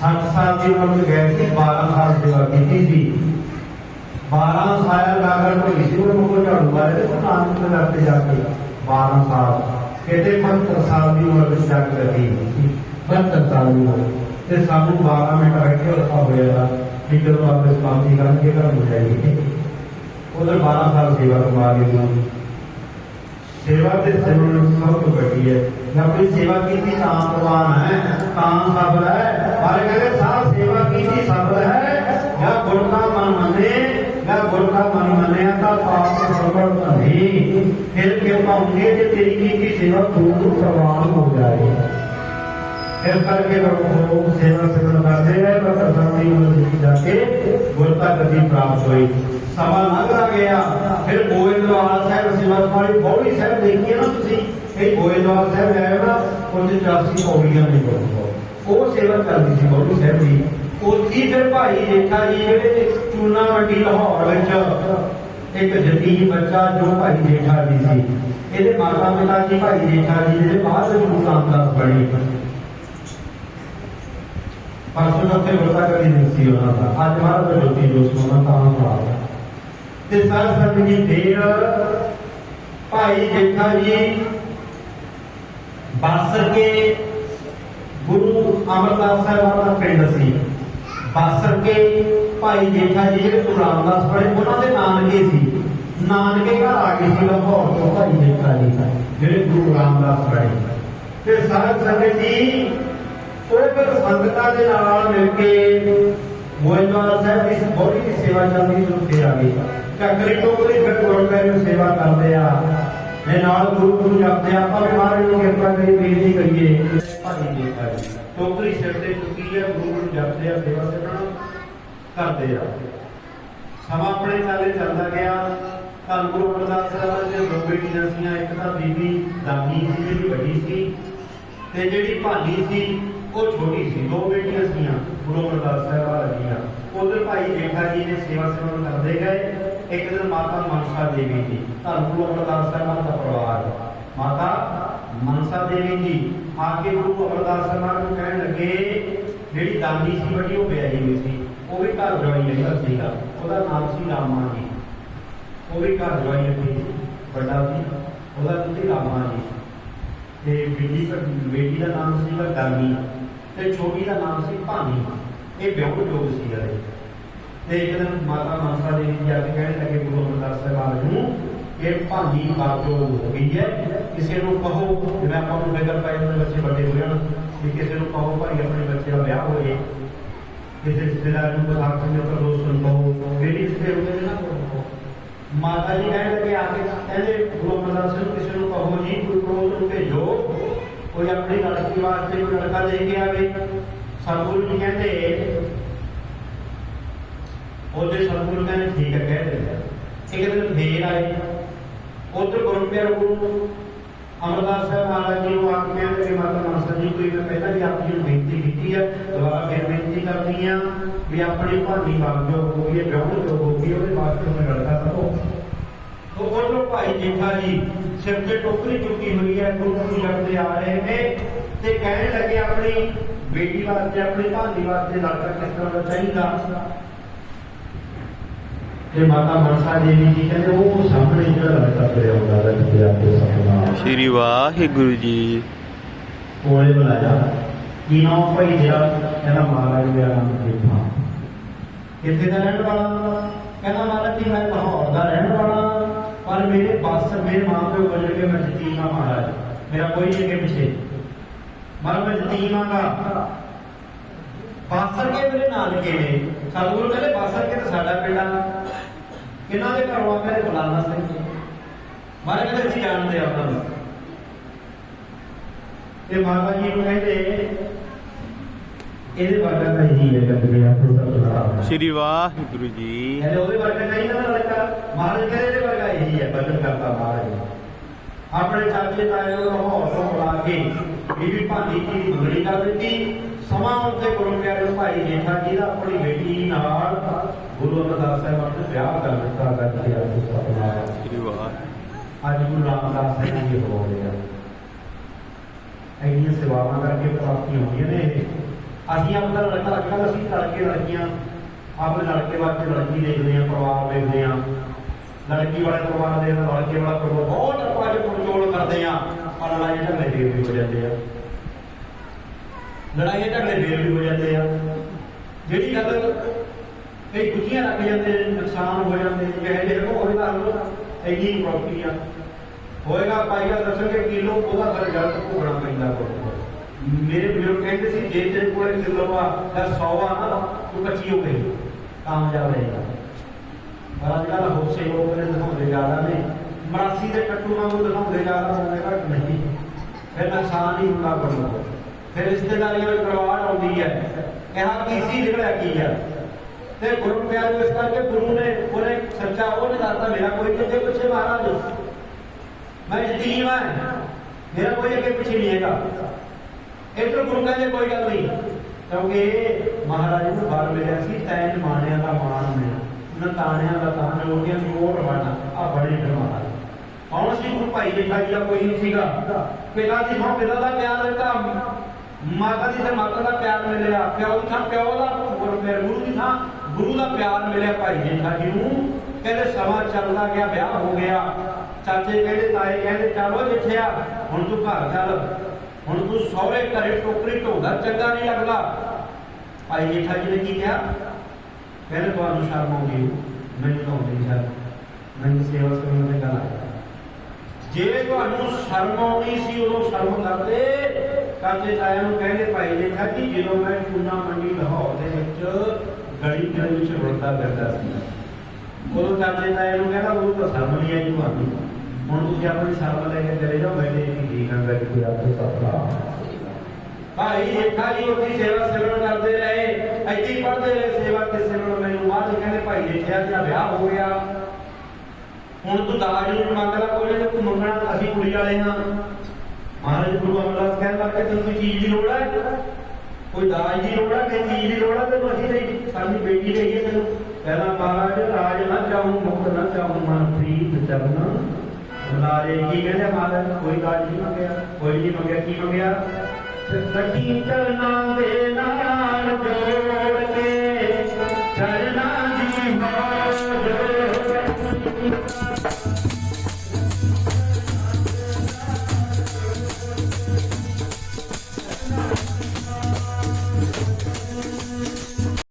[SPEAKER 1] 60 ਸਾਲ ਦੀ ਉਮਰ ਵਿੱਚ ਗਏ ਸੀ 12 ਸਾਲ ਸੇਵਾ ਕੀਤੀ ਸੀ 12 ਸਾਲ ਲਾਗਰ ਕੋਈ ਸੀ ਉਹ ਕੋਲ ਝਾੜੂ ਮਾਰੇ ਤੇ ਨਾਨਕ ਦੇ ਦਰ ਤੇ ਜਾ ਕੇ 12 ਸਾਲ ਕਿਤੇ 72 ਸਾਲ ਦੀ ਉਮਰ ਵਿੱਚ ਜਾ ਕੇ ਰਹੀ ਸੀ 72 ਸਾਲ ਦੀ ਉਮਰ ਤੇ ਸਾਨੂੰ 12 ਮਿੰਟ ਬੈਠੇ ਔਖਾ ਹੋਇਆ ਦਾ ਵੀ ਜਦੋਂ ਆਪੇ ਸਮਾਪਤੀ ਕਰਾਂਗੇ ਘਰ ਨੂੰ ਜਾਈਏ ਉਧਰ 12 ਸਾਲ ਸੇਵਾ ਕਰਵਾ ਲਈ ਉਹਨਾਂ ਨੇ ਸੇਵਾ ਤੇ ਸਿਮਰਨ ਸਭ ਤੋਂ ਵੱਡੀ ਹੈ ਜੇ ਆਪਣੀ ਸੇਵਾ ਕੀਤੀ ਤਾਂ ਪ੍ਰਵਾਨ ਹੈ ਤਾਂ ਸਬਰ ਹੈ ਪਰ ਕਹਿੰਦੇ ਸਾਹ ਸੇਵਾ ਕੀਤੀ ਸਬਰ ਹੈ ਜਾਂ ਗੁਰ ਦਾ ਮਨ ਮੰਨੇ ਜਾਂ ਗੁਰ ਦਾ ਮਨ ਮੰਨਿਆ ਤਾਂ ਪਾਪ ਸਬਰ ਨਹੀਂ। ਫਿਰ ਕਿਰਪਾ ਹੁੰਦੀ ਜੇ ਤੇਰੀ ਕੀਤੀ ਸੇਵਾ ਦੂਰ ਪ੍ਰਵਾਨ ਹੋ ਜਾਏ। ਇਸ ਕਰਕੇ ਲੋਕ ਸੇਵਾ ਸਿਮਰਨ ਕਰਦੇ ਹੈ ਤਾਂ ਸਰਦਾਰੀ ਵਿੱਚ ਜਾ ਕੇ ਗੁਰਤਾ ਗਤੀ ਪ੍ਰਾਪਤ ਹੋਈ। ਸਮਾਂ ਲੰਘਦਾ ਗਿਆ। ਫਿਰ ਗੋਇੰਦਵਾਲ ਸਾਹਿਬ ਸੇਵਾ ਸਮਾਰੀ ਬੌੜੀ ਸਾਹਿਬ ਦੇਖੀਏ ਨਾ ਤੁਸੀਂ? ਇਹ ਗੋਇੰਦਵਾਲ ਸਾਹਿਬ ਆਏ ਨਾ ਉਹਦੇ 84 ਪੌੜੀਆਂ ਨੇ ਉਹ ਸੇਵਾ ਕਰਦੀ ਸੀ ਬੌੜੀ ਸਾਹਿਬ ਦੀ। ਉੱਥੇ ਫਿਰ ਭਾਈ ਜੇਠਾ ਜੀ ਜਿਹੜੇ ਚੂਨਾ ਮੰਡੀ ਲਾਹੌਰ ਵਿੱਚ ਇੱਕ ਜਤੀਮ ਬੱਚਾ ਜੋ ਭਾਈ ਜੇਠਾ ਜੀ ਸੀ। ਇਹਦੇ ਮਾਤਾ ਪਿਤਾ ਜੀ ਭਾਈ ਜੇਠਾ ਜੀ ਜਿਹੜੇ ਬਾਅਦ ਗੁਰੂ ਰਾਮਦਾਸ ਬਣੇ। ਪਰਸੋਂ ਉੱਥੇ ਵਰਤਾ ਕਰੀ ਨਹੀਂ ਸੀ ਉਹਨਾਂ ਦਾ। ਅੱਜ ਮਹਾਰਾਜ ਦਾ ਜੋਤੀ ਜੋ ਸੋਨਾ ਤਾਂ ਹੋਇਆ ਤੇ ਸਰ ਸੰਗ ਜੀ, ਫੇਰ ਭਾਈ ਜੇਠਾ ਜੀ ਬਾਸਰ ਕੇ ਗੁਰੂ ਅਮਰਦਾਸ ਸਾਹਿਬ ਦਾ ਪਿੰਡ ਸੀ। ਬਾਸਰ ਕੇ ਭਾਈ ਜੇਠਾ ਜੀ ਜਿਹੜੇ ਗੁਰੂ ਰਾਮਦਾਸ ਪੜੇ ਉਹਨਾਂ ਦੇ ਨਾਨਕੇ ਸੀ। ਨਾਨਕੇ ਘਰ ਆ ਗਏ ਸੀ ਲਾਹੌਰ ਤੋਂ ਭਾਈ ਜੇਠਾ ਜੀ ਜਿਹੜੇ ਗੁਰੂ ਰਾਮਦਾਸ ਪੜੇ ਤੇ ਸਾਧ ਸੰਗਤ ਜੀ, ਉਹ ਫਿਰ ਸੰਗਤਾਂ ਦੇ ਨਾਲ ਮਿਲ ਕੇ ਗੋਇੰਦਵਾਲ ਸਾਹਿਬ ਦੀ ਬੋਲੀ ਦੀ ਸੇਵਾ ਚੱਲਦੀ ਨੂੰ ਆ ਗਈ ਚੱਕਰੀ ਟੋਕਰੀ ਫਿਰ ਗੁਰਦੁਆਰੇ ਨੂੰ ਸੇਵਾ ਕਰਦੇ ਆ। ਮੈਂ ਨਾਲ ਗੁਰੂ ਗੁਰੂ ਜਪਦੇ ਆ। ਆਪਾਂ ਮਹਾਰਾਜ ਨੂੰ ਕਿਰਪਾ ਕਰੀ ਬੇਨਤੀ ਕਰੀਏ। ਭਾਈ ਟੋਕਰੀ ਸਿਰ ਤੇ ਚੁੱਕੀ ਹੈ ਗੁਰੂ ਗੁਰੂ ਜਪਦੇ ਆ, ਸੇਵਾ ਸਿਮਰਨ ਕਰਦੇ ਆ। ਸਮਾਂ ਆਪਣੇ ਨਾਲੇ ਚੱਲਦਾ ਗਿਆ। ਧੰਨ ਗੁਰੂ ਅਮਰਦਾਸ ਸਾਹਿਬ ਦੇ ਦੋ ਬੇਟੀਆਂ ਸੀਆਂ, ਇੱਕ ਤਾਂ ਬੀਬੀ ਦਾਨੀ ਸੀ, ਜਿਹੜੀ ਵੱਡੀ ਸੀ, ਤੇ ਜਿਹੜੀ ਭਾਨੀ ਸੀ, ਉਹ ਛੋਟੀ ਸੀ, ਦੋ ਬੇਟੀਆਂ ਸੀਆਂ, ਗੁਰੂ ਅਮਰਦਾਸ ਸਾਹਿਬ ਵਾਲੀਆਂ ਉਧਰ ਭਾਈ ਜੇਠਾ ਜੀ ਨੇ ਸੇਵਾ ਸਿਮਰਨ ਕਰਦੇ ਗਏ। ਇੱਕ ਦਿਨ ਮਾਤਾ ਮਨਸਾ ਦੇਵੀ ਜੀ, ਧੰਨ ਗੁਰੂ ਅਮਰਦਾਸ ਸਾਹਿਬ ਦਾ ਪਰਿਵਾਰ। ਮਾਤਾ ਮਨਸਾ ਦੇਵੀ ਜੀ ਆ ਕੇ ਗੁਰੂ ਅਮਰਦਾਸ ਸਾਹਿਬ ਨੂੰ ਕਹਿਣ ਲੱਗੇ, ਜਿਹੜੀ ਦਾਨੀ ਸੀ ਉਹ ਵਿਆਹੀ ਹੋਈ ਸੀ। ਉਹ ਵੀ ਘਰ ਜਵਾਈ ਰਹਿੰਦਾ ਸੀਗਾ ਉਹਦਾ ਨਾਮ ਸੀ ਰਾਮਾ ਜੀ ਉਹ ਵੀ ਘਰ ਜਵਾਈ ਸੀ। ਵੱਡਾ ਸੀ। ਉਹਦਾ ਨਾਮ ਸੀ ਰਾਮਾ ਜੀ ਤੇ ਬੇਟੀ ਦਾ ਬੇਟੀ ਦਾ ਨਾਮ ਸੀਗਾ ਦਾਨੀ ਤੇ ਛੋਟੀ ਦਾ ਨਾਮ ਸੀ ਭਾਨੀ। ਇਹ ਵਿਆਹ ਜੋਗ ਸੀ ਇਹਦੇ। ਤੇ ਇੱਕ ਦਿਨ ਮਾਤਾ ਮਨਸਾ ਦੇਵੀ ਜੀ ਆ ਕੇ ਕਹਿਣ ਲੱਗੇ, ਗੁਰੂ ਅਮਰਦਾਸ ਸਾਹਿਬ ਨੂੰ ਕਿ ਭਾਨੀ ਬਾਜੋ ਹੋ ਗਈ ਹੈ। ਕਿਸੇ ਨੂੰ ਕਹੋ, ਜਿਵੇਂ ਆਪਾਂ ਨੂੰ ਫਿਕਰ ਪੈ ਜਾਂਦੇ ਬੱਚੇ ਵੱਡੇ ਹੋ ਜਾਣ ਵੀ ਕਿਸੇ ਨੂੰ ਕਹੋ ਭਾਈ ਆਪਣੇ ਬੱਚੇ ਦਾ ਵਿਆਹ ਹੋ ਜੇ ਕਿਸੇ ਰਿਸ਼ਤੇਦਾਰ ਨੂੰ ਬੁਲਾ ਕੇ ਮੇਰੇ ਦੋਸਤ ਨੂੰ ਕਹੋ ਮੇਰੀ ਰਿਸ਼ਤੇ ਹੋ ਨਾ ਕਹੋ। ਮਾਤਾ ਜੀ ਕਹਿਣ ਲੱਗੇ ਆ ਕੇ, ਕਹਿੰਦੇ, ਗੁਰੂ ਅਮਰਦਾਸ ਸਾਹਿਬ ਕਿਸੇ ਨੂੰ ਕਹੋ ਜੀ, ਕੋਈ ਕੋਲ ਨੂੰ ਭੇਜੋ। ਕੋਈ ਆਪਣੀ ਲੜਕੀ ਵਾਸਤੇ ਕੋਈ ਲੜਕਾ ਦੇ ਕੇ ਆਵੇ। ਸਤਿਗੁਰੂ ਜੀ ਕਹਿੰਦੇ, ਉਹਦੇ ਸਤਿਗੁਰੂ ਕਹਿੰਦੇ, ਠੀਕ ਹੈ, ਕਹਿ ਦਿੰਦੇ ਇੱਕ ਦਿਨ ਫੇਰ ਆਏ। ਉਧਰ ਗੁਰੂ ਪਿਆਰ ਗੁਰੂ ਅਮਰਦਾਸ ਸਾਹਿਬ ਮਹਾਰਾਜ ਜੀ ਨੂੰ ਆਪ ਕਹਿੰਦੇ ਮਾਤਾ ਮਨਸਾ ਜੀ, ਕੋਈ ਮੈਂ ਪਹਿਲਾਂ ਵੀ ਆਪ ਜੀ ਨੂੰ ਬੇਨਤੀ ਕੀਤੀ ਹੈ ਦੁਬਾਰਾ ਫਿਰ ਬੇਨਤੀ ਕਰਦੀ ਆ ਵੀ ਆਪਣੀ ਭਾਨੀ ਮੰਗ ਜੋ ਹੋ ਗਈ ਹੈ ਵਿਆਹ ਜੋ ਹੋ ਗਈ, ਉਹਦੇ ਵਾਸਤੇ ਮੈਂ ਲੜਕਾ ਦਵੋ ਤੋ ਉਹਨੂੰ ਭਾਈ ਜੇਠਾ ਜੀ, ਸਿਰ ਤੇ ਟੋਕਰੀ ਚੁੱਕੀ ਹੋਈ ਹੈ ਗੁਰੂ ਜੀ ਲੜਦੇ ਆ ਰਹੇ ਨੇ ਤੇ ਕਹਿਣ ਲੱਗੇ ਆਪਣੀ ਬੇਟੀ ਵਾਸਤੇ, ਆਪਣੀ ਭਾਨੀ ਵਾਸਤੇ ਲੜਕਾ ਕਿਸ ਤਰ੍ਹਾਂ ਦਾ ਚਾਹੀਦਾ। ਤੇ ਮਾਤਾ ਮਨਸਾ ਦੇਵੀ ਜੀ ਕਹਿੰਦੇ, ਉਹ ਸਾਹਮਣੇ ਜਿਹੜਾ ਲੜਕਾ ਪਿਆ ਹੁੰਦਾ ਹੈ ਜਿੱਥੇ ਆਪਕੇ ਸਪਨਾ
[SPEAKER 2] ਸ੍ਰੀ ਵਾਹਿਗੁਰੂ ਜੀ।
[SPEAKER 1] ਕੋਲੇ ਬੁਲਾਇਆ ਕੀ ਨਾਮ ਭਾਈ ਕਹਿੰਦਾ ਮਹਾਰਾਜ ਮੇਰਾ ਨਾਮ ਜੇਠਾ ਕਿੱਥੇ ਦਾ ਰਹਿਣ ਵਾਲਾ ਕਹਿੰਦਾ ਮਹਾਰਾਜ ਜੀ, ਮੈਂ ਲਾਹੌਰ ਦਾ ਰਹਿਣ ਵਾਲਾ। ਪਰ ਮੇਰੇ ਬੱਸ, ਮੇਰੇ ਮਾਂ ਪਿਓ ਗੁਜ਼ਰ ਕੇ ਮੈਂ ਯਤੀਮ ਆ ਮਹਾਰਾਜ। ਮੇਰਾ ਕੋਈ ਨਹੀਂ ਅੱਗੇ ਪਿੱਛੇ। ਮਰ ਮੈਂ ਯਤੀਮ ਆਂਗਾ ਬਾਸਰ ਕੇ ਮੇਰੇ ਨਾਨਕੇ ਨੇ। ਸਤਿਗੁਰੂ ਕਹਿੰਦੇ ਬਾਸਰ ਕੇ ਤਾਂ ਸਾਡਾ ਪਿੰਡ ਆ। ਕਿਹਨਾਂ ਦੇ ਘਰੋਂ ਆ? ਮੇਰੇ ਗੁਲਾਮਾ ਸਿੰਘ ਮਾਰੇ ਕਹਿੰਦੇ ਅਸੀਂ ਜਾਣਦੇ ਆ ਉਹਨਾਂ ਨੂੰ। ਤੇ ਮਾਤਾ ਜੀ ਨੂੰ ਕਹਿੰਦੇ ਇਹਦੇ ਵਰਗਾ ਤਾਂ ਹੀ ਹੈ ਕਹਿੰਦੇ ਆਪੋ ਸਭ ਸੁਣਾ
[SPEAKER 2] ਸ੍ਰੀ ਵਾਹਿਗੁਰੂ ਜੀ।
[SPEAKER 1] ਕਹਿੰਦੇ ਉਹਦੇ ਵਰਗਾ ਨਹੀਂ ਨਾ ਲੜਕਾ ਮਹਾਰਾਜ ਕਹਿੰਦੇ ਇਹਦੇ ਵਰਗਾ ਇਹੀ ਹੈ ਬਚਨ ਕਰਤਾ ਮਹਾਰਾਜ ਆਪਣੇ ਚਾਚੇ ਤਾਏ ਨੂੰ ਲਾਹੌਰ ਤੋਂ ਬੁਲਾ ਕੇ ਬੀਬੀ ਭਾਨੀ ਜੀ ਦੀ ਮੰਗਣੀ ਕਰ ਦਿੱਤੀ। ਸਮਾਂ ਉੱਤੇ ਗੁਰੂ ਪਿਆਰੇ ਭਾਈ ਜੇਠਾ ਜੀ ਦਾ ਆਪਣੀ ਬੇਟੀ ਨਾਲ ਗੁਰੂ ਅਮਰਦਾਸ ਸਾਹਿਬ ਨੇ ਵਿਆਹ ਕਰ ਦਿੱਤਾ ਕਰਕੇ ਆਪੋ ਸਪਨਾ
[SPEAKER 2] ਸ੍ਰੀ ਵਾਹਿਗੁਰੂ।
[SPEAKER 1] ਅੱਜ ਗੁਰੂ ਰਾਮਦਾਸ ਸਾਹਿਬ ਜੀ ਹੋ ਗਿਆ ਐਨੀਆਂ ਸੇਵਾਵਾਂ ਕਰਕੇ ਪ੍ਰਾਪਤੀਆਂ ਹੋਈਆਂ ਨੇ ਅਸੀਂ ਆਪਣਾ ਲੜਕਾ ਰੱਖਣਾ ਅਸੀਂ ਲੜਕੇ ਲੜਕੀਆਂ ਆਪਣੇ ਲੜਕੇ ਵਾਸਤੇ ਲੜਕੀ ਦੇਖਦੇ ਆ, ਪਰਿਵਾਰ ਦੇਖਦੇ ਆ। ਲੜਕੀ ਵਾਲੇ ਪਰਿਵਾਰ ਦੇ ਨਾਲ ਲੜਕੇ ਵਾਲਾ ਪਰਿਵਾਰ ਬਹੁਤ ਆਪਾਂ ਅੱਜ ਪੁਰਜੋਲ ਕਰਦੇ ਆ ਪਰ ਲੜਾਈ ਝਗੜੇ ਫੇਰ ਵੀ ਹੋ ਜਾਂਦੇ ਆ। ਲੜਾਈ ਝਗੜੇ ਫੇਰ ਵੀ ਹੋ ਜਾਂਦੇ ਆ। ਜਿਹੜੀ ਗੱਲ ਕਈ ਗੁੱਝੀਆਂ ਲੱਗ ਜਾਂਦੇ ਨੁਕਸਾਨ ਹੋ ਜਾਂਦੇ ਨੇ ਜਿਹੇ ਜਿਹੇ ਕੋ ਹੋਵੇ ਤਾਂ ਐਨੀ ਪ੍ਰਾਪਰਟੀ ਆ। ਹੋਏਗਾ ਪਾਈਆ ਦੱਸਣਗੇ ਕਿਲੋ ਉਹਦਾ ਫਿਰ ਗਲਤ ਭੋਗਣਾ ਪੈਂਦਾ ਕੋਲ ਮੇਰੇ ਬਜ਼ੁਰਗ ਕਹਿੰਦੇ ਸੀ, ਜੇ ਤੇਰੇ ਕੋਲ ਕਿਲੋ ਆ ਜਾਂ 100 ਆ ਨਾ, ਤੂੰ ਕੱਚੀ ਹੋ ਗਈ। ਕਾਮਯਾਬ ਰਹੇਗਾ। ਪਰ ਅੱਜ ਕੱਲ੍ਹ ਹੋਸੇ ਲੋਕ ਨੇ ਦਿਖਾਉਂਦੇ ਜ਼ਿਆਦਾ ਨੇ। ਮਰਾਸੀ ਦੇ ਕੱਟੂ ਵਾਂਗੂ ਦਿਖਾਉਂਦੇ ਜ਼ਿਆਦਾ ਹੁੰਦੇ ਘੱਟ ਨਹੀਂ। ਫਿਰ ਨੁਕਸਾਨ ਹੀ ਹੁੰਦਾ ਬਣਦਾ ਫਿਰ ਰਿਸ਼ਤੇਦਾਰੀਆਂ ਵਿੱਚ ਕਰਵਾਟ ਆਉਂਦੀ ਹੈ। ਕਿਹਾ ਕੀ ਸੀ, ਨਿਕਲਿਆ ਕੀ ਆ? ਤੇ ਗੁਰੂ ਪਿਆਰ ਨੂੰ ਇਸ ਕਰਕੇ ਗੁਰੂ ਨੇ ਉਹਨੇ ਸੱਚਾ ਉਹ ਨਹੀਂ ਦੱਸਦਾ ਮੇਰਾ ਕੋਈ ਨਹੀਂ ਅੱਗੇ ਪਿੱਛੇ ਮਹਾਰਾਜ ਮੈਂ ਯਤੀਮ ਹਾਂ ਮੇਰਾ ਕੋਈ ਅੱਗੇ ਪਿੱਛੇ ਨਹੀਂ ਹੈਗਾ। ਇੱਧਰ ਗੁਰੂ ਕਹਿੰਦੇ, ਕੋਈ ਗੱਲ ਨਹੀਂ। ਕਿਉਂਕਿ ਮਹਾਰਾਜ ਨੂੰ ਬਾਰ ਮਿਲਿਆ ਸੀ, ਤੈਨ ਮਾਣਿਆਂ ਦਾ ਮਾਣ ਮਿਲਿਆ। ਨਤਾਣਿਆਂ ਦਾ ਤਾਂ ਲੋਕਿਆਂ ਦੀ ਉਹ ਰਵਾਨਾ ਆ ਬੜੇ ਜਮਾਨਾ ਕੌਣ ਸੀ ਗੁਰੂ ਭਾਈ ਜੇਠਾ ਜੀ ਦਾ ਕੋਈ ਨਹੀਂ ਸੀਗਾ। ਪਿਤਾ ਦੀ ਥਾਂ ਪਿਤਾ ਦਾ ਪਿਆਰ ਦਿੱਤਾ। ਮਾਤਾ ਦੀ ਤੇ ਮਾਤਾ ਦਾ ਪਿਆਰ ਮਿਲਿਆ। ਪਿਓ ਦੀ ਥਾਂ ਪਿਓ ਦਾ ਗੁਰੂ ਮੇਰੇ ਗੁਰੂ ਦੀ ਥਾਂ। ਗੁਰੂ ਦਾ ਪਿਆਰ ਮਿਲਿਆ ਭਾਈ ਜੇਠਾ ਜੀ ਨੂੰ। ਕਹਿੰਦੇ ਸਮਾਂ ਚੱਲਦਾ ਗਿਆ ਵਿਆਹ ਹੋ ਗਿਆ। ਚਾਚੇ ਕਹਿੰਦੇ ਤਾਏ ਕਹਿੰਦੇ ਚਲੋ ਜਿੱਥਿਆ ਹੁਣ ਤੂੰ ਘਰ ਚੱਲ। ਹੁਣ ਤੂੰ ਸਹੁਰੇ ਘਰੇ ਟੋਕਰੀ ਢੋਦਾ ਚੰਗਾ ਨਹੀਂ ਲੱਗਦਾ। ਭਾਈ ਜੇਠਾ ਜੀ ਨੇ ਕੀ ਕਿਹਾ? ਕਹਿੰਦੇ ਤੁਹਾਨੂੰ ਸ਼ਰਮ ਆਉਂਦੀ ਹੋਊ, ਮੈਨੂੰ ਤਾਂ ਆਉਂਦੀ ਸ਼ਰਮ। ਮੈਨੂੰ ਸੇਵਾ ਕਰਨ ਦੀ ਗੱਲ ਜੇ ਤੁਹਾਨੂੰ ਸ਼ਰਮ ਆਉਣੀ ਸੀ ਉਦੋਂ ਸ਼ਰਮ ਕਰਦੇ। ਕਾਚੇ ਤਾਇਆ ਨੂੰ ਕਹਿੰਦੇ ਭਾਈ ਜੇਠਾ ਜੀ ਜਦੋਂ ਮੈਂ ਚੂਨਾ ਮੰਡੀ ਲਾਹੌਰ ਦੇ ਵਿੱਚ ਗਲੀ ਗਲੀ ਵਿੱਚ ਰੋਂਦਾ ਫਿਰਦਾ ਸੀ। ਉਦੋਂ ਕਾਚੇ ਤਾਇਆ ਨੂੰ ਕਹਿੰਦਾ ਉਹ ਤਾਂ ਸ਼ਰਮ ਨਹੀਂ ਆਈ ਤੁਹਾਨੂੰ। ਹੁਣ ਤੁਸੀਂ ਆਪਣੀ ਸ਼ਰਮ ਲੈ ਕੇ ਚਲੇ ਜਾਓ, ਮੈਂ ਤੇ ਠੀਕ ਹਾਂ ਕਿ ਕੋਈ ਆਪੇ ਸਫਲਾ ਭਾਈ ਜੇਠਾ ਜੀ ਉਹਦੀ ਸੇਵਾ ਸਿਮਰਨ ਕਰਦੇ ਰਹੇ। ਇੱਥੇ ਹੀ ਰਹੇ ਸੇਵਾ ਤੇ ਸਿਮਰਨ ਮੈਨੂੰ ਬਾਅਦ ਕਹਿੰਦੇ, ਭਾਈ ਜੇਠਾ ਦਾ ਵਿਆਹ ਹੋ ਗਿਆ। ਹੁਣ ਤੂੰ ਦਾਜ ਨੂੰ ਮੰਗ ਲੈ ਕੋਈ ਤੂੰ ਮੰਗਣਾ ਅਸੀਂ ਕੁੜੀ ਵਾਲੇ ਹਾਂ। ਮਹਾਰਾਜ ਗੁਰੂ ਅਮਰਦਾਸ ਕਹਿਣ ਲੱਗੇ ਤੈਨੂੰ ਕੋਈ ਚੀਜ਼ ਦੀ ਲੋੜ ਹੈ? ਕੋਈ ਦਾਜ ਦੀ ਲੋੜ ਹੈ ਕੋਈ ਚੀਜ਼ ਦੀ ਲੋੜ ਹੈ ਤੈਨੂੰ ਅਸੀਂ ਨਹੀਂ ਸਾਡੀ ਬੇਟੀ ਲਈ ਹੈ ਤੈਨੂੰ। ਪਹਿਲਾਂ ਮਹਾਰਾਜ ਰਾਜ ਨਾ ਚਾਹੂੰ, ਮੁਕਤ ਨਾ ਚਾਹੂੰ ਮਨ ਪ੍ਰੀਤ ਚਰਨਾ। ਨਾਰੇ ਕੀ ਕਹਿੰਦੇ ਮਹਾਰਾਜ? ਕੋਈ ਦਾਜ ਨਹੀਂ ਮੰਗਿਆ, ਕੋਈ ਨਹੀਂ ਮੰਗਿਆ, ਕੀ ਮੰਗਿਆ? ਸੱਚੀ ਚਰਨਾਂ ਦੇ ਨਾਲ ਜੋ